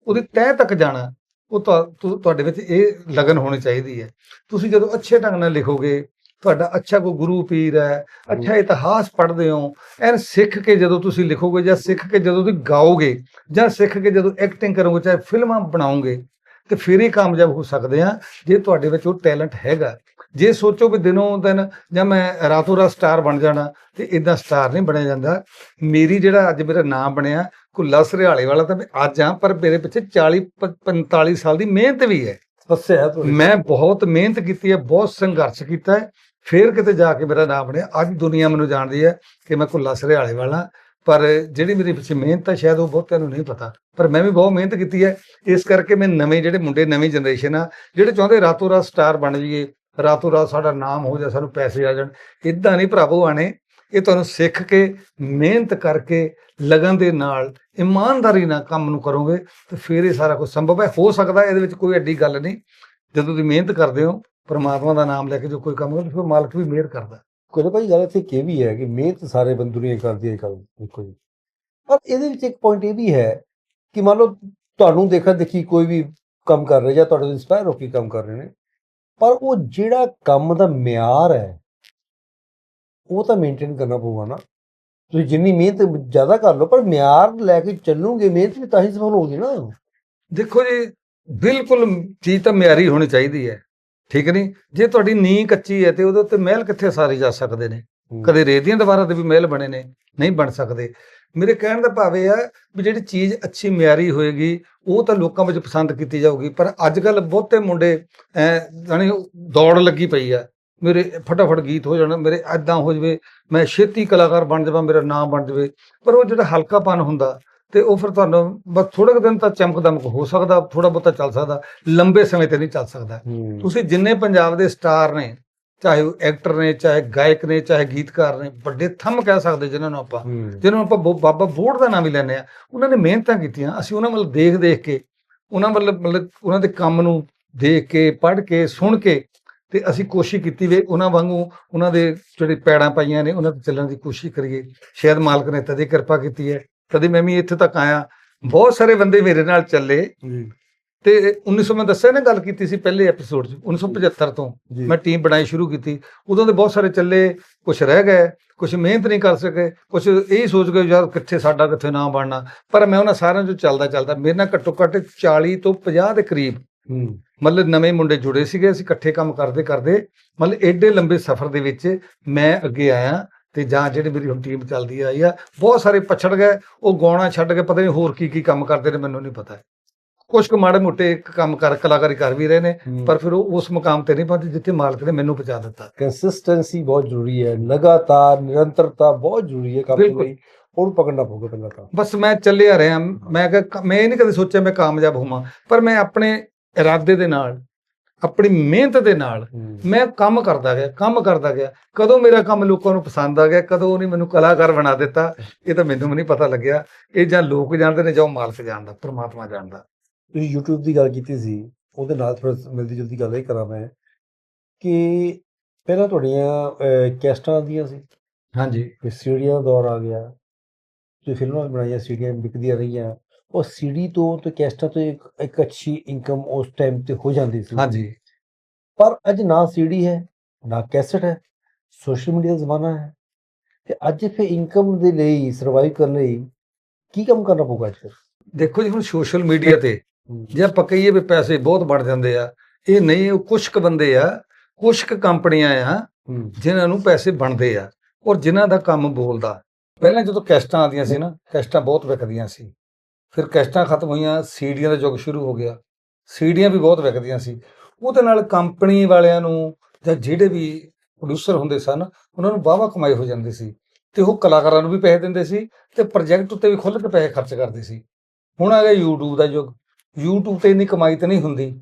ਉਹਦੀ ਤਹਿ ਤੱਕ ਜਾਣਾ ਉਹ ਤੁਹਾਡੇ ਵਿੱਚ ਇਹ ਲਗਨ ਹੋਣੀ ਚਾਹੀਦੀ ਹੈ। ਤੁਸੀਂ ਜਦੋਂ ਅੱਛੇ ਢੰਗ ਨਾਲ ਲਿਖੋਗੇ ਤੁਹਾਡਾ ਅੱਛਾ ਕੋਈ ਗੁਰੂ ਪੀਰ ਹੈ ਅੱਛਾ ਇਤਿਹਾਸ ਪੜ੍ਹਦੇ ਹੋ ਐਨ ਸਿੱਖ ਕੇ ਜਦੋਂ ਤੁਸੀਂ ਲਿਖੋਗੇ ਜਾਂ ਸਿੱਖ ਕੇ ਜਦੋਂ ਤੁਸੀਂ ਗਾਓਗੇ ਜਾਂ ਸਿੱਖ ਕੇ ਜਦੋਂ ਐਕਟਿੰਗ ਕਰੋਗੇ ਚਾਹੇ ਫਿਲਮਾਂ ਬਣਾਓਗੇ ਤੇ ਫਿਰ ਹੀ ਕਾਮਯਾਬ ਹੋ ਸਕਦੇ ਆ ਜੇ ਤੁਹਾਡੇ ਵਿੱਚ ਉਹ ਟੈਲੈਂਟ ਹੈਗਾ। ਜੇ ਸੋਚੋ ਵੀ ਦਿਨੋਂ ਦਿਨ ਜਾਂ ਮੈਂ ਰਾਤੋਂ ਰਾਤ ਸਟਾਰ ਬਣ ਜਾਣਾ ਤੇ ਇਦਾਂ ਸਟਾਰ ਨਹੀਂ ਬਣਿਆ ਜਾਂਦਾ। ਮੇਰੀ ਜਿਹੜਾ ਅੱਜ ਮੇਰਾ ਨਾਮ ਬਣਿਆ ਕੁੱਲਾ ਸਰਿਆਲੇ ਵਾਲਾ ਤਾਂ ਮੈਂ ਅੱਜ ਆ ਪਰ ਮੇਰੇ ਪਿੱਛੇ 40 ਪ- 45 ਸਾਲ ਦੀ ਮਿਹਨਤ ਵੀ ਹੈ। ਦੱਸਿਆ ਤੁਹਾਡੇ। ਮੈਂ ਬਹੁਤ ਮਿਹਨਤ ਕੀਤੀ ਹੈ ਬਹੁਤ ਸੰਘਰਸ਼ ਕੀਤਾ ਹੈ। ਫਿਰ ਕਿਤੇ ਜਾ ਕੇ ਮੇਰਾ ਨਾਮ ਬਣਿਆ। ਅੱਜ ਦੁਨੀਆ ਮੈਨੂੰ ਜਾਣਦੀ ਹੈ ਕਿ ਮੈਂ ਕੁੱਲਾ ਸਰਿਆਲੇ ਵਾਲਾ ਪਰ ਜਿਹੜੀ ਮੇਰੀ ਪਿੱਛੇ ਮਿਹਨਤ ਹੈ ਸ਼ਾਇਦ ਉਹ ਬਹੁਤਿਆਂ ਨੂੰ ਨਹੀਂ ਪਤਾ। ਪਰ ਮੈਂ ਵੀ ਬਹੁਤ ਮਿਹਨਤ ਕੀਤੀ ਹੈ। ਇਸ ਕਰਕੇ ਮੈਂ ਨਵੇਂ ਜਿਹੜੇ ਮੁੰਡੇ ਨਵੀਂ ਜਨਰੇਸ਼ਨ ਆ ਜਿਹੜੇ ਚਾਹੁੰਦੇ ਰਾਤੋਂ ਰਾਤ ਸਟਾਰ ਬਣ ਜਾਈਏ ਰਾਤੋਂ ਰਾਤ ਸਾਡਾ ਨਾਮ ਹੋ ਜਾ ਸਾਨੂੰ ਪੈਸੇ ਆ ਜਾਣ ਇਦਾਂ ਨਹੀਂ ਭਰਾਵੋ ਆਣੇ ਇਹ ਤੁਹਾਨੂੰ ਸਿੱਖ ਕੇ, ਮਿਹਨਤ ਕਰਕੇ, ਲਗਨ ਦੇ ਨਾਲ, ਇਮਾਨਦਾਰੀ ਨਾਲ ਕੰਮ ਨੂੰ ਕਰੋਗੇ, ਤਾਂ ਫਿਰ ਇਹ ਸਾਰਾ ਕੁਝ ਸੰਭਵ ਹੈ। ਹੋ ਸਕਦਾ ਇਹਦੇ ਵਿੱਚ ਕੋਈ ਐਡੀ ਗੱਲ ਨਹੀਂ। ਜਦੋਂ ਤੁਸੀਂ ਮਿਹਨਤ ਕਰਦੇ ਹੋ, ਪਰਮਾਤਮਾ ਦਾ ਨਾਮ ਲੈ ਕੇ ਜੋ ਕੋਈ ਕੰਮ ਕਰੋ ਫਿਰ ਮਾਲਕ ਵੀ ਮਿਹਰ ਕਰਦਾ। ਕੋਈ ਭਾਈ, ਗੱਲ ਇੱਥੇ ਇਹ ਵੀ ਹੈ ਕਿ ਮਿਹਨਤ ਸਾਰੇ ਬੰਦ ਦੁਨੀਆ ਕਰਦੀ ਹੈ ਕੱਲ ਦੇਖੋ ਜੀ। ਪਰ ਇਹਦੇ ਵਿੱਚ ਇੱਕ ਪੁਆਇੰਟ ਇਹ ਵੀ ਹੈ ਕਿ ਮੰਨ ਲਓ ਤੁਹਾਨੂੰ ਦੇਖਾ ਦੇਖੀ ਕੋਈ ਵੀ ਕੰਮ ਕਰ ਰਿਹਾ ਜਾਂ ਤੁਹਾਡੇ ਤੋਂ ਇਨਸਪਾਇਰ ਹੋ ਕੇ ਕੰਮ ਕਰ ਰਹੇ ਨੇ, ਪਰ ਉਹ ਜਿਹੜਾ ਕੰਮ ਦਾ ਮਿਆਰ ਹੈ ਉਹ ਤਾਂ ਮੇਨਟੇਨ ਕਰਨਾ ਪਊਗਾ ਨਾ। ਤੁਸੀਂ ਜਿੰਨੀ ਮਿਹਨਤ ਜ਼ਿਆਦਾ ਕਰ ਲਓ ਪਰ ਮਿਆਰ ਲੈ ਕੇ ਚੱਲੋਗੇ ਮਿਹਨਤ ਵੀ ਤਾਂ ਹੀ ਸਫਲ ਹੋਊਗੀ ਨਾ। ਦੇਖੋ ਜੀ ਬਿਲਕੁਲ ਚੀਜ਼ ਤਾਂ ਮਿਆਰੀ ਹੋਣੀ ਚਾਹੀਦੀ ਹੈ ਠੀਕ ਨਹੀਂ? ਜੇ ਤੁਹਾਡੀ ਨੀਂਹ ਕੱਚੀ ਹੈ ਤੇ ਉਹਦੇ ਉੱਤੇ ਮਹਿਲ ਕਿੱਥੇ ਸਾਰੇ ਜਾ ਸਕਦੇ ਨੇ? ਕਦੇ ਰੇਤ ਦੀਆਂ ਦੀਵਾਰਾਂ ਤੇ ਵੀ ਮਹਿਲ ਬਣੇ ਨੇ ਨਹੀਂ ਬਣ ਸਕਦੇ। ਮੇਰੇ ਕਹਿਣ ਦਾ ਭਾਵ ਇਹ ਹੈ ਵੀ ਜਿਹੜੀ ਚੀਜ਼ ਅੱਛੀ ਮਿਆਰੀ ਹੋਏਗੀ ਉਹ ਤਾਂ ਲੋਕਾਂ ਵਿੱਚ ਪਸੰਦ ਕੀਤੀ ਜਾਊਗੀ ਪਰ ਅੱਜ ਕੱਲ ਬਹੁਤੇ ਮੁੰਡੇ ਐ ਜਾਣੀ ਦੌੜ ਲੱਗੀ ਪਈ ਆ। ਮੇਰੇ ਫਟਾਫਟ ਗੀਤ ਹੋ ਜਾਣ ਮੇਰੇ ਐਦਾਂ ਹੋ ਜਵੇ ਮੈਂ ਛੇਤੀ ਕਲਾਕਾਰ ਬਣ ਜਾਵਾਂ ਮੇਰਾ ਨਾਮ ਬਣ ਜਵੇ। ਪਰ ਉਹ ਜਿਹੜਾ ਹਲਕਾਪਨ ਹੁੰਦਾ ਤੇ ਉਹ ਫਿਰ ਤੁਹਾਨੂੰ ਬਸ ਥੋੜੇ ਕੁ ਦਿਨ ਤਾਂ ਚਮਕ ਦਮਕ ਹੋ ਸਕਦਾ ਥੋੜਾ ਬਹੁਤਾ ਚੱਲ ਸਕਦਾ ਲੰਬੇ ਸਮੇਂ ਤੇ ਨਹੀਂ ਚੱਲ ਸਕਦਾ। ਤੁਸੀਂ ਜਿੰਨੇ ਪੰਜਾਬ ਦੇ ਸਟਾਰ ਨੇ ਚਾਹੇ ਉਹ ਐਕਟਰ ਨੇ ਚਾਹੇ ਗਾਇਕ ਨੇ ਚਾਹੇ ਗੀਤਕਾਰ ਨੇ ਵੱਡੇ ਥੰਮ ਕਹਿ ਸਕਦੇ ਜਿਨ੍ਹਾਂ ਨੂੰ ਆਪਾਂ ਹੂੰ। ਜਿਹਨਾਂ ਨੂੰ ਆਪਾਂ ਬਾਬਾ ਬੋੜ ਦਾ ਨਾਮ ਵੀ ਲੈਂਦੇ ਆ ਉਹਨਾਂ ਨੇ ਮਿਹਨਤਾਂ ਕੀਤੀਆਂ ਅਸੀਂ ਉਹਨਾਂ ਵੱਲ ਦੇਖ ਦੇਖ ਕੇ ਉਹਨਾਂ ਵੱਲ ਮਤਲਬ ਉਹਨਾਂ ਦੇ ਕੰਮ ਨੂੰ ਦੇਖ ਕੇ ਪੜ੍ਹ ਕੇ ਸੁਣ ਕੇ ਤੇ ਅਸੀਂ ਕੋਸ਼ਿਸ਼ ਕੀਤੀ ਵੇ ਉਹਨਾਂ ਵਾਂਗੂ ਉਹਨਾਂ ਦੇ ਜਿਹੜੇ ਪੈੜਾਂ ਪਾਈਆਂ ਨੇ ਉਹਨਾਂ ਤੇ ਚੱਲਣ ਦੀ ਕੋਸ਼ਿਸ਼ ਕਰੀਏ। ਸ਼ਾਇਦ ਮਾਲਕ ਨੇ ਤਦੇ ਕਿਰਪਾ ਕੀਤੀ ਹੈ। ਤਦੇ ਮੈਂ ਵੀ ਇੱਥੇ ਤੱਕ ਆਇਆ। ਬਹੁਤ ਸਾਰੇ ਬੰਦੇ ਮੇਰੇ ਨਾਲ ਚੱਲੇ। ਤੇ 1900 ਮੈਂ ਦੱਸਿਆ ਨਾ ਗੱਲ ਕੀਤੀ ਸੀ ਪਹਿਲੇ ਐਪੀਸੋਡ 'ਚ 1975 ਤੋਂ। ਮੈਂ ਟੀਮ ਬਣਾਈ ਸ਼ੁਰੂ ਕੀਤੀ। ਉਦੋਂ ਦੇ ਬਹੁਤ ਸਾਰੇ ਚੱਲੇ ਕੁਝ ਰਹਿ ਗਏ ਕੁਝ ਮਿਹਨਤ ਨਹੀਂ ਕਰ ਸਕੇ ਕੁਝ ਇਹ ਸੋਚ ਗਏ ਯਾਰ ਕਿੱਥੇ ਸਾਡਾ ਕਿੱਥੇ ਨਾ ਬਣਨਾ। ਪਰ ਮੈਂ ਉਹਨਾਂ ਸਾਰਿਆਂ ਤੋਂ ਚੱਲਦਾ ਚੱਲਦਾ ਮੇਰੇ ਨਾਲ ਘੱਟੋ ਘੱਟ 40 ਤੋਂ 50 ਦੇ ਕਰੀਬ ਮਤਲਬ ਨਵੇਂ ਮੁੰਡੇ ਜੁੜੇ ਸੀਗੇ ਅਸੀਂ ਇਕੱਠੇ ਕੰਮ ਕਰਦੇ ਕਰਦੇ ਮਤਲਬ ਐਡੇ ਲੰਬੇ ਸਫ਼ਰ ਦੇ ਵਿੱਚ ਮੈਂ ਅੱਗੇ ਆਇਆ ਤੇ ਜਾਂ ਜਿਹੜੀ ਮੇਰੀ ਹੁਣ ਟੀਮ ਚੱਲਦੀ ਆਈ ਆ ਬਹੁਤ ਸਾਰੇ ਪਛੜ ਗਏ ਉਹ ਗਾਉਣਾ ਛੱਡ ਕੇ ਪਤਾ ਨਹੀਂ ਹੋਰ ਕੀ ਕੀ ਕੰਮ ਕਰਦੇ ਨੇ ਮੈਨੂੰ ਨਹੀਂ ਪਤਾ। ਕੁਝ ਕੁ ਮਾੜੇ ਮੋਟੇ ਕੰਮ ਕਰ ਕਲਾਕਾਰੀ ਕਰ ਵੀ ਰਹੇ ਨੇ ਪਰ ਫਿਰ ਉਹ ਉਸ ਮੁਕਾਮ ਤੇ ਨਹੀਂ ਪਹੁੰਚੇ ਜਿੱਥੇ ਮਾਲਕ ਨੇ ਮੈਨੂੰ ਪਹੁੰਚਾ ਦਿੱਤਾ। ਕੰਸਿਸਟੈਂਸੀ ਬਹੁਤ ਜ਼ਰੂਰੀ ਹੈ ਲਗਾਤਾਰ ਨਿਰੰਤਰਤਾ ਬਹੁਤ ਜ਼ਰੂਰੀ ਹੈ ਕੰਮ। ਲਈ। ਉਹਨੂੰ ਪਕੜਨਾ ਪਊਗਾ ਪਹਿਲਾਂ ਤਾਂ। ਬਸ ਮੈਂ ਚੱਲਿਆ ਰਿਹਾ ਮੈਂ ਮੈਂ ਇਹ ਨਹੀਂ ਕਦੇ ਸੋਚਿਆ ਮੈਂ ਕਾਮਯਾਬ ਹੋਵਾਂ ਪਰ ਮੈਂ ਆਪਣੇ ਇਰਾਦੇ ਦੇ ਨਾਲ ਆਪਣੀ ਮਿਹਨਤ ਦੇ ਨਾਲ ਮੈਂ ਕੰਮ ਕਰਦਾ ਗਿਆ ਕੰਮ ਕਰਦਾ ਗਿਆ। ਕਦੋਂ ਮੇਰਾ ਕੰਮ ਲੋਕਾਂ ਨੂੰ ਪਸੰਦ ਆ ਗਿਆ ਕਦੋਂ ਉਹਨੇ ਮੈਨੂੰ ਕਲਾਕਾਰ ਬਣਾ ਦਿੱਤਾ ਇਹ ਤਾਂ ਮੈਨੂੰ ਵੀ ਨਹੀਂ ਪਤਾ ਲੱਗਿਆ। ਇਹ ਜਾਂ ਲੋਕ ਜਾਣਦੇ ਨੇ ਜਾਂ ਮਾਲਕ ਜਾਣਦਾ ਪ੍ਰਮਾਤਮਾ ਜਾਣਦਾ। ਤੁਸੀਂ YouTube ਦੀ ਗੱਲ ਕੀਤੀ ਸੀ ਉਹਦੇ ਨਾਲ ਥੋੜਾ ਮਿਲਦੀ ਜੁਲਦੀ ਗੱਲ ਇਹ ਕਰਾਂ ਮੈਂ ਕਿ ਪਹਿਲਾਂ ਤੁਹਾਡੀਆਂ ਕੈਸਟਾਂ ਆਉਂਦੀਆਂ ਸੀ। ਹਾਂਜੀ। ਫਿਰ ਸੀਡੀਆਂ ਦਾ ਦੌਰ ਆ ਗਿਆ ਜੋ ਫਿਲਮਾਂ ਬਣਾਈਆਂ ਸੀਡੀਆਂ ਵਿਕਦੀਆਂ ਰਹੀਆਂ। ਉਹ ਸੀਡੀ ਤੋਂ ਤੇ ਕੈਸਟਾਂ ਤੋਂ ਇੱਕ ਇੱਕ ਅੱਛੀ ਇਨਕਮ ਉਸ ਟਾਈਮ ਤੇ ਹੋ ਜਾਂਦੀ ਸੀ। ਹਾਂਜੀ। ਪਰ ਅੱਜ ਨਾ ਸੀਡੀ ਹੈ ਨਾ ਕੈਸਟ ਹੈ ਸੋਸ਼ਲ ਮੀਡੀਆ ਦਾ ਜ਼ਮਾਨਾ ਹੈ। ਤੇ ਅੱਜ ਫਿਰ ਇਨਕਮ ਦੇ ਲਈ ਸਰਵਾਈਵ ਕਰਨ ਲਈ ਕੀ ਕੰਮ ਕਰਨਾ ਪਊਗਾ ਅੱਜ ਦੇਖੋ ਜੀ ਹੁਣ ਸੋਸ਼ਲ ਮੀਡੀਆ ਤੇ ਜੇ ਆਪਾਂ ਕਹੀਏ ਵੀ ਪੈਸੇ ਬਹੁਤ ਬਣ ਜਾਂਦੇ ਆ ਇਹ ਨਹੀਂ ਉਹ ਕੁਝ ਕੁ ਬੰਦੇ ਆ ਕੁਝ ਕੁ ਕੰਪਨੀਆਂ ਆ ਜਿਨ੍ਹਾਂ ਨੂੰ ਪੈਸੇ ਬਣਦੇ ਆ ਔਰ ਜਿਨ੍ਹਾਂ ਦਾ ਕੰਮ ਬੋਲਦਾ। ਪਹਿਲਾਂ ਜਦੋਂ ਕੈਸਟਾਂ ਆਉਂਦੀਆਂ ਸੀ ਨਾ ਕੈਸਟਾਂ ਬਹੁਤ ਵਿਕਦੀਆਂ ਸੀ। ਫਿਰ ਕੈਸਟਾਂ ਖਤਮ ਹੋਈਆਂ ਸੀਡੀਆਂ ਦਾ ਯੁੱਗ ਸ਼ੁਰੂ ਹੋ ਗਿਆ। ਸੀਡੀਆਂ ਵੀ ਬਹੁਤ ਵਿਕਦੀਆਂ ਸੀ। ਉਹਦੇ ਨਾਲ ਕੰਪਨੀ ਵਾਲਿਆਂ ਨੂੰ ਜਾਂ ਜਿਹੜੇ ਵੀ ਪ੍ਰੋਡਿਊਸਰ ਹੁੰਦੇ ਸਨ ਉਹਨਾਂ ਨੂੰ ਵਾਹਵਾ ਕਮਾਈ ਹੋ ਜਾਂਦੀ ਸੀ ਤੇ ਉਹ ਕਲਾਕਾਰਾਂ ਨੂੰ ਵੀ ਪੈਸੇ ਦਿੰਦੇ ਸੀ ਤੇ ਪ੍ਰੋਜੈਕਟ ਉੱਤੇ ਵੀ ਖੁੱਲ੍ਹ ਕੇ ਪੈਸੇ ਖਰਚ ਕਰਦੇ ਸੀ। ਹੁਣ ਆ ਗਿਆ YouTube ਦਾ ਯੁੱਗ। YouTube ਤੇ ਇੰਨੀ ਕਮਾਈ ਤਾਂ ਨਹੀਂ ਹੁੰਦੀ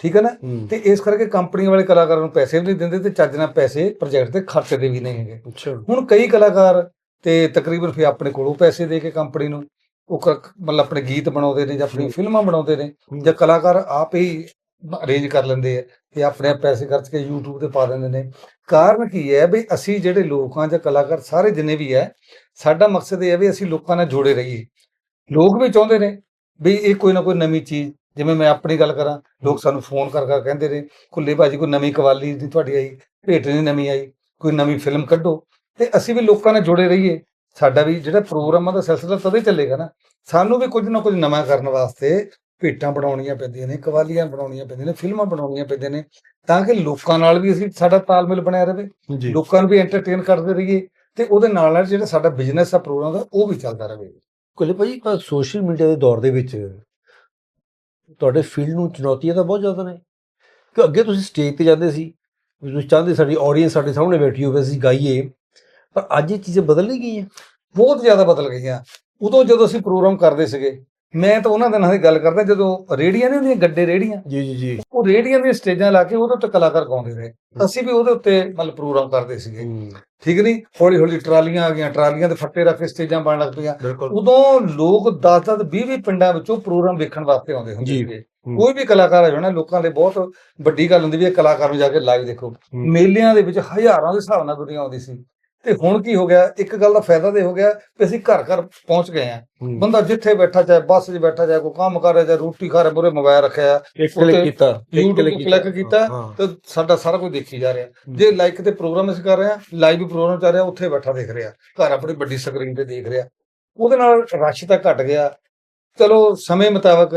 ਠੀਕ ਹੈ ਨਾ? ਤੇ ਇਸ ਕਰਕੇ ਕੰਪਨੀ ਵਾਲੇ ਕਲਾਕਾਰਾਂ ਨੂੰ ਪੈਸੇ ਵੀ ਨਹੀਂ ਦਿੰਦੇ ਤੇ ਚੱਜ ਨਾਲ ਪੈਸੇ ਪ੍ਰੋਜੈਕਟ ਤੇ ਖਰਚਦੇ ਵੀ ਨਹੀਂ ਹੈਗੇ। ਹੁਣ ਕਈ ਕਲਾਕਾਰ ਤੇ ਤਕਰੀਬਨ ਫਿਰ ਆਪਣੇ ਕੋਲੋਂ ਪੈਸੇ ਦੇ ਕੇ ਕੰਪਨੀ ਨੂੰ ਉਹ ਕ- ਮਤਲਬ ਆਪਣੇ ਗੀਤ ਬਣਾਉਂਦੇ ਨੇ ਜਾਂ ਆਪਣੀ। ਫਿਲਮਾਂ ਬਣਾਉਂਦੇ ਨੇ। ਜਾਂ ਕਲਾਕਾਰ ਆਪ ਹੀ ਅਰੇਂਜ ਕਰ ਲੈਂਦੇ ਆ ਤੇ ਆਪਣੇ ਆਪ ਪੈਸੇ ਖਰਚ ਕੇ YouTube ਤੇ ਪਾ ਦਿੰਦੇ ਨੇ ਕਾਰਨ ਕੀ ਹੈ ਵੀ ਅਸੀਂ ਜਿਹੜੇ ਲੋਕ ਹਾਂ ਜਾਂ ਕਲਾਕਾਰ ਸਾਰੇ ਜਿੰਨੇ ਵੀ ਹੈ ਸਾਡਾ ਮਕਸਦ ਇਹ ਹੈ ਵੀ ਅਸੀਂ ਲੋਕਾਂ ਨਾਲ ਜੁੜੇ ਰਹੀਏ ਲੋਕ ਵੀ ਚਾਹੁੰਦੇ ਨੇ ਵੀ ਇਹ ਕੋਈ ਨਾ ਕੋਈ ਨਵੀਂ ਚੀਜ਼ ਜਿਵੇਂ ਮੈਂ ਆਪਣੀ ਗੱਲ ਕਰਾਂ ਲੋਕ ਸਾਨੂੰ ਫੋਨ ਕਰ ਕਰ ਕਹਿੰਦੇ ਨੇ ਕੁੱਲੇ ਭਾਜੀ ਕੋਈ ਨਵੀਂ ਕਵਾਲੀ ਦੀ ਤੁਹਾਡੀ ਆਈ ਭੇਟ ਨਹੀਂ ਨਵੀਂ ਆਈ ਕੋਈ ਨਵੀਂ ਫਿਲਮ ਕੱਢੋ ਤੇ ਅਸੀਂ ਵੀ ਲੋਕਾਂ ਨਾਲ ਜੁੜੇ ਰਹੀਏ ਸਾਡਾ ਵੀ ਜਿਹੜਾ ਪ੍ਰੋਗਰਾਮਾਂ ਦਾ ਸਿਲਸਿਲਾ ਤਦੇ ਚੱਲੇਗਾ ਨਾ। ਸਾਨੂੰ ਵੀ ਕੁਝ ਨਾ ਕੁਝ ਨਵਾਂ ਕਰਨ ਵਾਸਤੇ ਭੇਟਾਂ ਬਣਾਉਣੀਆਂ ਪੈਂਦੀਆਂ ਨੇ ਕਵਾਲੀਆਂ ਬਣਾਉਣੀਆਂ ਪੈਂਦੀਆਂ ਨੇ ਫਿਲਮਾਂ ਬਣਾਉਣੀਆਂ ਪੈਂਦੀਆਂ ਨੇ ਤਾਂ ਕਿ ਲੋਕਾਂ ਨਾਲ ਵੀ ਅਸੀਂ ਸਾਡਾ ਤਾਲਮੇਲ ਬਣਿਆ ਰਹੇ ਲੋਕਾਂ ਨੂੰ ਵੀ ਐਂਟਰਟੇਨ ਕਰਦੇ ਰਹੀਏ ਤੇ ਉਹਦੇ ਨਾਲ ਨਾਲ ਜਿਹੜਾ ਸਾਡਾ ਬਿਜ਼ਨਸ ਆ ਪ੍ਰੋਗਰਾਮ ਦਾ ਉਹ ਵੀ ਚੱਲਦਾ ਰਹੇ ਕੁੱਲੇ ਪਰ ਸੋਸ਼ਲ ਮੀਡੀਆ ਦੇ ਦੌਰ ਦੇ ਵਿੱਚ ਤੁਹਾਡੇ ਫੀਲਡ ਨੂੰ ਚੁਣੌਤੀਆਂ ਤਾਂ ਬਹੁਤ ਜ਼ਿਆਦਾ ਨੇ। ਕਿ ਅੱਗੇ ਤੁਸੀਂ ਸਟੇਜ ਤੇ ਜਾਂਦੇ ਸੀ ਤੁਸੀਂ ਚਾਹੁੰਦੇ ਸਾਡੀ ਆਡੀਅנס ਸਾਡੇ ਸਾਹਮਣੇ ਬੈਠੀ ਹੋਵੇ ਅਸੀਂ ਗਾਈਏ। ਪਰ ਅੱਜ ਇਹ ਚੀਜ਼ਾਂ ਬਦਲ ਨਹੀਂ ਗਈਆਂ ਬਹੁਤ ਜ਼ਿਆਦਾ ਬਦਲ ਗਈਆਂ। ਉਦੋਂ ਜਦੋਂ ਅਸੀਂ ਪ੍ਰੋਗਰਾਮ ਕਰਦੇ ਸੀਗੇ ਮੈਂ ਤਾਂ ਉਹਨਾਂ ਦਿਨਾਂ ਦੀ ਗੱਲ ਕਰਦਾ ਜਦੋਂ ਰੇੜੀਆਂ ਨਹੀਂ ਹੁੰਦੀਆਂ ਗੱਡੇ ਰੇੜੀਆਂ ਜੀ ਜੀ ਜੀ। ਉਹ ਰੇੜੀਆਂ ਦੀਆਂ ਸਟੇਜਾਂ ਲਾ ਕੇ ਉਹਦੇ ਉੱਤੇ ਕਲਾਕਾਰ ਗਾਉਂਦੇ ਰਹੇ। ਅਸੀਂ ਵੀ ਉਹਦੇ ਉੱਤੇ ਮਤਲਬ ਪ੍ਰੋਗਰਾਮ ਕਰਦੇ ਸੀਗੇ। ਠੀਕ ਨਹੀਂ? ਹੌਲੀ ਹੌਲੀ ਟਰਾਲੀਆਂ ਆ ਗਈਆਂ ਟਰਾਲੀਆਂ ਦੇ ਫੱਟੇ ਰੱਖ ਕੇ ਸਟੇਜਾਂ ਬਣ ਲੱਗ ਪਈਆਂ। ਉਦੋਂ ਲੋਕ 10-10 20-20 ਪਿੰਡਾਂ ਵਿੱਚੋਂ ਪ੍ਰੋਗਰਾਮ ਵੇਖਣ ਵਾਸਤੇ ਆਉਂਦੇ ਹੁੰਦੇ। ਸੀਗੇ। ਕੋਈ ਵੀ ਕਲਾਕਾਰ ਆ ਜਾਣਾ ਲੋਕਾਂ ਲਈ ਬਹੁਤ ਵੱਡੀ ਗੱਲ ਹੁੰਦੀ ਵੀ ਇਹ ਕਲਾਕਾਰ ਨੂੰ ਜਾ ਕੇ ਲਾਈਵ ਦੇਖੋ। ਮੇਲਿਆਂ ਦੇ ਵਿੱਚ ਹਜ਼ਾਰਾਂ ਦੇ ਹਿਸਾਬ ਨਾਲ ਦੁਨੀਆ ਆਉਂਦੀ ਸੀ। ਤੇ ਹੁਣ ਕੀ ਹੋ ਗਿਆ? ਇੱਕ ਗੱਲ ਦਾ ਫਾਇਦਾ ਤੇ ਹੋ ਗਿਆ ਕਿ ਅਸੀਂ ਘਰ ਘਰ ਪਹੁੰਚ ਗਏ ਆ ਬੰਦਾ ਜਿੱਥੇ ਬੈਠਾ ਚਾਹੇ ਬੱਸ 'ਚ ਬੈਠਾ ਚਾਹੇ ਕੋਈ ਕੰਮ ਕਰ ਰਿਹਾ ਚਾਹੇ ਰੋਟੀ ਖਾ ਰਿਹਾ ਮੂਹਰੇ ਮੋਬਾਈਲ ਰੱਖਿਆ ਇੱਕ ਕਲਿੱਕ ਕੀਤਾ click ਕੀਤਾ, ਤੇ ਸਾਡਾ ਸਾਰਾ ਕੁਝ ਦੇਖੀ ਜਾ ਰਿਹਾ। ਜੇ ਲਾਈਕ ਤੇ ਪ੍ਰੋਗਰਾਮ ਅਸੀਂ ਕਰ ਰਹੇ ਆ ਲਾਈਵ ਪ੍ਰੋਗਰਾਮ ਚੱਲ ਰਿਹਾ ਉੱਥੇ ਬੈਠਾ ਦੇਖ ਰਿਹਾ ਘਰ ਆਪਣੀ ਵੱਡੀ ਸਕਰੀਨ ਤੇ ਦੇਖ ਰਿਹਾ। ਉਹਦੇ ਨਾਲ ਰਸ਼ ਤਾਂ ਘਟ ਗਿਆ। ਚਲੋ ਸਮੇਂ ਮੁਤਾਬਕ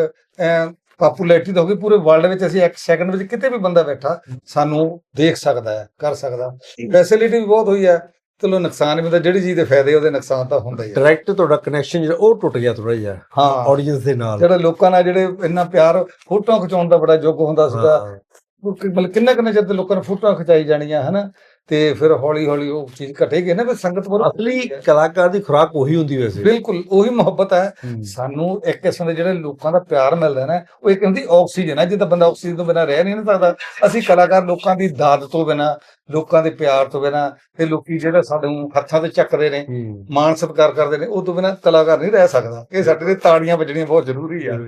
ਪਾਪੂਲੈਰਿਟੀ ਤਾਂ ਹੋ ਗਈ ਪੂਰੇ ਵਰਲਡ ਵਿੱਚ ਅਸੀਂ ਇੱਕ ਸੈਕਿੰਡ ਵਿੱਚ ਕਿਤੇ ਵੀ ਬੰਦਾ ਬੈਠਾ ਸਾਨੂੰ ਦੇਖ ਸਕਦਾ ਹੈ ਕਰ ਸਕਦਾ। ਫੈਸਿਲਿਟੀ ਵੀ ਬਹੁਤ ਹੋਈ ਹੈ। ਚਲੋ ਨੁਕਸਾਨ ਵੀ ਹੁੰਦਾ ਜਿਹੜੀ ਚੀਜ਼ ਦੇ ਫਾਇਦੇ ਉਹਦੇ ਨੁਕਸਾਨ ਤਾਂ ਹੁੰਦਾ ਹੀ ਹੈ ਡਾਇਰੈਕਟ ਤੁਹਾਡਾ ਕਨੈਕਸ਼ਨ ਜਿਹੜਾ ਉਹ ਟੁੱਟ ਗਿਆ ਥੋੜਾ ਜਿਹਾ ਹਾਂ। ਆਡੀਅנס ਦੇ ਨਾਲ। ਜਿਹੜੇ ਲੋਕਾਂ ਨਾਲ ਜਿਹੜੇ ਇੰਨਾ ਪਿਆਰ ਫੋਟੋਆਂ ਖਿਚਾਉਣ ਦਾ ਬੜਾ ਯੁੱਗ ਹੁੰਦਾ ਸੀਗਾ। ਹਾਂ। ਉਹ ਕਿ- ਮਤਲਬ ਕਿੰਨਾ ਕਿੰਨਾ ਚਿਰ ਤੇ ਲੋਕਾਂ ਨੇ ਫੋਟੋਆਂ ਖਿਚਾਈ ਜਾਣੀਆਂ ਹਨਾ? ਤੇ ਫਿਰ ਹੌਲੀ ਹੌਲੀ ਉਹ ਚੀਜ਼ ਘਟੇਗੀ ਨਾ ਫਿਰ ਸੰਗਤ ਪਰ ਅਸਲੀ ਕਲਾਕਾਰ ਦੀ ਖੁਰਾਕ ਉਹੀ ਹੁੰਦੀ ਵੈਸੇ। ਬਿਲਕੁਲ ਉਹੀ ਮੁਹੱਬਤ ਹੈ। ਹੂੰ। ਸਾਨੂੰ ਇੱਕ ਕਿਸਮ ਦੇ ਜਿਹੜੇ ਲੋਕਾਂ ਦਾ ਪਿਆਰ ਮਿਲਦਾ ਨਾ ਉਹ ਇੱਕ ਹੁੰਦੀ ਆਕਸੀਜਨ ਹੈ। ਜਿੱਦਾਂ ਬੰਦਾ ਆਕਸੀਜਨ ਤੋਂ ਬਿਨਾਂ ਰਹਿ ਨਹੀਂ ਨਾ ਸਕਦਾ। ਅਸੀਂ ਕਲਾਕਾਰ ਲੋਕਾਂ ਦੀ ਦਾਦ ਤੋਂ ਬਿਨਾਂ ਲੋਕਾਂ ਦੇ ਪਿਆਰ ਤੋਂ ਬਿਨਾਂ ਤੇ ਲੋਕੀ ਜਿਹੜਾ ਸਾਨੂੰ ਹੱਥਾਂ ਤੇ ਚੱਕਦੇ ਨੇ ਹੂੰ। ਮਾਣ ਸਤਿਕਾਰ ਕਰਦੇ ਨੇ ਉਹ ਤੋਂ ਬਿਨਾਂ ਕਲਾਕਾਰ ਨਹੀਂ ਰਹਿ ਸਕਦਾ। ਇਹ ਸਾਡੇ ਲਈ ਤਾੜੀਆਂ ਵੱਜਣੀਆਂ ਬਹੁਤ ਜ਼ਰੂਰੀ ਆ। ਹੈ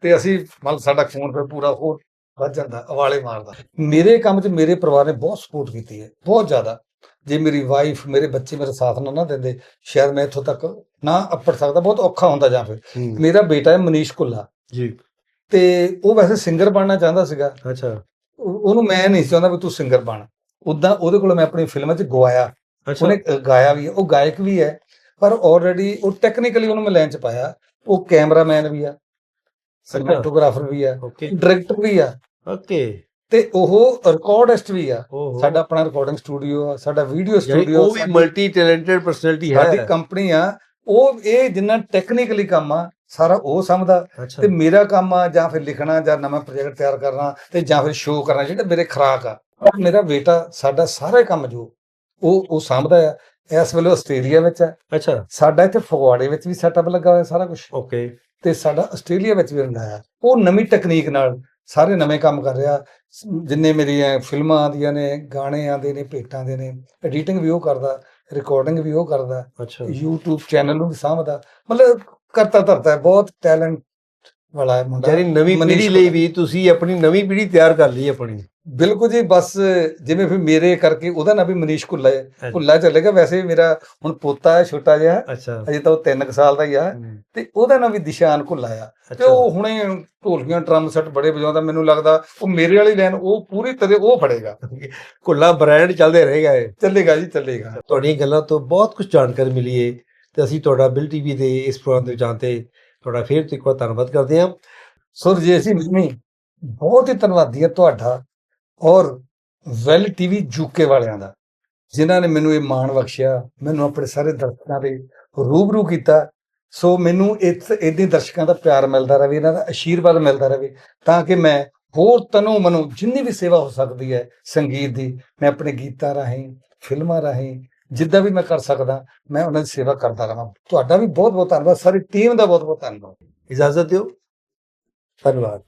ਤੇ ਅਸੀਂ ਮਤਲਬ ਸਾਡਾ ਖੂਨ ਫਿਰ ਪੂਰਾ ਉਹ ਵੱਧ ਜਾਂਦਾ ਅਵਾਲੇ ਮਾਰਦਾ। ਮੇਰੇ ਕੰਮ 'ਚ ਮੇਰੇ ਪਰਿਵਾਰ ਨੇ ਬਹੁਤ ਸਪੋਰਟ ਕੀਤੀ ਹੈ ਬਹੁਤ ਜ਼ਿਆਦਾ। ਜੇ ਮੇਰੀ ਵਾਈਫ ਮੇਰੇ ਬੱਚੇ ਮੇਰੇ ਸਾਥ ਨਾ ਨਾ ਦਿੰਦੇ ਸ਼ਾਇਦ ਮੈਂ ਇੱਥੋਂ ਤੱਕ ਨਾ ਅੱਪੜ ਸਕਦਾ ਬਹੁਤ ਔਖਾ ਹੁੰਦਾ ਜਾਂ ਫਿਰ। ਮੇਰਾ ਬੇਟਾ ਹੈ ਮਨੀਸ਼ ਕੁੱਲਾ। ਜੀ। ਤੇ ਉਹ ਵੈਸੇ ਸਿੰਗਰ ਬਣਨਾ ਚਾਹੁੰਦਾ ਸੀਗਾ। ਅੱਛਾ। ਉਹ- ਉਹਨੂੰ ਮੈਂ ਨਹੀਂ ਚਾਹੁੰਦਾ ਵੀ ਤੂੰ ਸਿੰਗਰ ਬਣ। ਉਦਾਂ ਉਹਦੇ ਕੋਲ ਮੈਂ ਆਪਣੀ ਫਿਲਮਾਂ 'ਚ ਗਵਾਇਆ। ਉਹਨੇ ਗਾਇਆ ਵੀ ਹੈ ਉਹ ਗਾਇਕ ਵੀ ਹੈ ਪਰ ਆਲਰੇਡੀ ਉਹ ਟੈਕਨੀਕਲੀ ਉਹਨੂੰ ਮੈਂ ਲਾਈਨ 'ਚ ਪਾਇਆ। ਉਹ ਕੈਮਰਾਮੈਨ ਵੀ ਆ। ਸਿਨੇਮੈਟੋਗ੍ਰਾਫਰ ਵੀ ਆ ਡਾਇਰੈਕਟਰ ਵੀ ਆ। ਓਕੇ ਤੇ ਉਹ ਰਿਕਾਰਡਿਸਟ ਵੀ ਆ। ਸਾਡਾ ਆਪਣਾ ਰਿਕਾਰਡਿੰਗ ਸਟੂਡੀਓ ਆ ਸਾਡਾ ਵੀਡੀਓ ਸਟੂਡੀਓ ਉਹ ਵੀ ਮਲਟੀ ਟੈਲੈਂਟਡ ਪਰਸਨੈਲਿਟੀ ਸਾਡੀ ਹੈ ਕੰਪਨੀ ਆ। ਉਹ ਇਹ ਜਿੰਨਾ ਟੈਕਨੀਕਲੀ ਕੰਮ ਆ ਸਾਰਾ ਉਹ ਸਮਝਦਾ। ਤੇ ਮੇਰਾ ਕੰਮ ਆ ਜਾਂ ਫਿਰ ਲਿਖਣਾ ਜਾਂ ਨਵਾਂ ਪ੍ਰੋਜੈਕਟ ਤਿਆਰ ਕਰਨਾ ਤੇ ਜਾਂ ਫਿਰ ਸ਼ੋਅ ਕਰਨਾ ਜਿਹੜਾ ਮੇਰੇ ਖਰਾਕ ਆ। ਮੇਰਾ ਬੇਟਾ ਸਾਡਾ ਸਾਰੇ ਕੰਮ ਜੋ ਉਹ ਉਹ ਸਾਂਭਦਾ ਆ। ਇਸ ਵੇਲੇ ਆਸਟ੍ਰੇਲੀਆ ਵਿੱਚ ਆ। ਅੱਛਾ। ਸਾਡਾ ਇੱਥੇ ਫਗਵਾੜੇ ਵਿੱਚ ਵੀ ਸੈਟਅਪ ਲੱਗਾ ਹੋਇਆ ਸਾਰਾ ਕੁਝ ਓਕੇ ਤੇ ਸਾਡਾ ਆਸਟ੍ਰੇਲੀਆ ਵਿੱਚ ਵੀ ਹੁੰਦਾ ਆ ਉਹ ਨਵੀਂ ਟੈਕਨੀਕ ਨਾਲ ਸਾਰੇ ਨਵੇਂ ਕੰਮ ਕਰ ਰਿਹਾ। ਜਿੰਨੇ ਮੇਰੀਆਂ ਫਿਲਮਾਂ ਆਉਂਦੀਆਂ ਨੇ ਗਾਣੇ ਆਉਂਦੇ ਨੇ ਭੇਟਾਂ ਦੇ ਨੇ ਐਡੀਟਿੰਗ ਵੀ ਉਹ ਕਰਦਾ ਰਿਕਾਰਡਿੰਗ ਵੀ ਉਹ ਕਰਦਾ। ਅੱਛਾ। YouTube ਚੈਨਲ ਨੂੰ ਵੀ ਸਾਂਭਦਾ। ਮਤਲਬ ਕਰਤਾ ਧਰਤਾ ਹੈ ਬਹੁਤ ਟੈਲੈਂਟ ਵਾਲਾ ਮੁੰਡਾ। ਯਾਨੀ ਨਵੀਂ ਪੀੜ੍ਹੀ ਲਈ ਵੀ ਤੁਸੀਂ ਆਪਣੀ ਨਵੀਂ ਪੀੜ੍ਹੀ ਤਿਆਰ ਕਰ ਲਈ ਆਪਣੀ। ਬਿਲਕੁਲ ਜੀ ਬਸ ਜਿਵੇਂ ਫਿਰ ਮੇਰੇ ਕਰਕੇ ਉਹਦਾ ਨਾਂ ਵੀ ਮਨੀਸ਼ ਕੁੱਲਾ ਹੈ। ਕੁੱਲਾ ਚੱਲੇਗਾ। ਵੈਸੇ ਮੇਰਾ ਹੁਣ ਪੋਤਾ ਹੈ ਛੋਟਾ ਜਿਹਾ। ਅਜੇ ਤਾਂ ਉਹ 3 ਸਾਲ ਦਾ ਹੀ ਆ। ਤੇ ਉਹਦਾ ਨਾਂ ਵੀ ਦਿਸ਼ਾਨ ਕੁੱਲਾ ਆ। ਤੇ ਉਹ ਹੁਣੇ ਢੋਲਕੀਆਂ ਡਰਮ ਸੈੱਟ ਬੜੇ ਵਜਾਉਂਦਾ। ਮੈਨੂੰ ਲੱਗਦਾ ਉਹ ਮੇਰੇ ਵਾਲੀ ਲਾਈਨ ਉਹ ਪੂਰੀ ਤਰ੍ਹਾਂ ਉਹ ਫੜੇਗਾ। ਕੁੱਲਾ ਬ੍ਰਾਂਡ ਚੱਲਦੇ ਰਹੇਗਾ ਇਹ। ਚੱਲੇਗਾ ਜੀ ਚੱਲੇਗਾ। ਤੁਹਾਡੀਆਂ ਗੱਲਾਂ ਤੋਂ ਬਹੁਤ ਕੁਝ ਜਾਣਕਾਰੀ ਮਿਲੀ ਹੈ ਤੇ ਅਸੀਂ ਤੁਹਾਡਾ ਬਿਲ ਟੀਵੀ ਦੇ ਇਸ ਪ੍ਰੋਗਰਾਮ ਦੇ ਜਾਂਤੇ ਤੁਹਾਡਾ ਫੇਰ ਤੋਂ ਇੱਕ ਵਾਰ ਧੰਨਵਾਦ ਕਰਦੇ ਹਾਂ। ਸੁਰ ਜੀ, ਅਸੀਂ ਨਹੀਂ ਬਹੁਤ ਹੀ ਧੰਨਵਾਦੀ ਹਾਂ ਤੁਹਾਡਾ ਔਰ ਵੈਲ ਟੀਵੀ ਜੂਕੇ ਵਾਲਿਆਂ ਦਾ, ਜਿਨ੍ਹਾਂ ਨੇ ਮੈਨੂੰ ਇਹ ਮਾਣ ਬਖਸ਼ਿਆ, ਮੈਨੂੰ ਆਪਣੇ ਸਾਰੇ ਦਰਸ਼ਕਾਂ ਦੇ ਰੂਬਰੂ ਕੀਤਾ। ਸੋ ਮੈਨੂੰ ਇਸ ਇਹਦੇ ਦਰਸ਼ਕਾਂ ਦਾ ਪਿਆਰ ਮਿਲਦਾ ਰਹੇ, ਇਹਨਾਂ ਦਾ ਆਸ਼ੀਰਵਾਦ ਮਿਲਦਾ ਰਹੇ, ਤਾਂ ਕਿ ਮੈਂ ਹੋਰ ਤਨੋਂ ਮਨੋਂ ਜਿੰਨੀ ਵੀ ਸੇਵਾ ਹੋ ਸਕਦੀ ਹੈ ਸੰਗੀਤ ਦੀ, ਮੈਂ ਆਪਣੇ ਗੀਤਾਂ ਰਾਹੀਂ, ਫਿਲਮਾਂ ਰਾਹੀਂ ਜਿੱਦਾਂ ਵੀ ਮੈਂ ਕਰ ਸਕਦਾ, ਮੈਂ ਉਹਨਾਂ ਦੀ ਸੇਵਾ ਕਰਦਾ ਰਹਾਂ। ਤੁਹਾਡਾ ਵੀ ਬਹੁਤ ਬਹੁਤ ਧੰਨਵਾਦ। ਸਾਰੀ ਟੀਮ ਦਾ ਬਹੁਤ ਬਹੁਤ ਧੰਨਵਾਦ। ਇਜਾਜ਼ਤ ਦਿਓ। ਧੰਨਵਾਦ।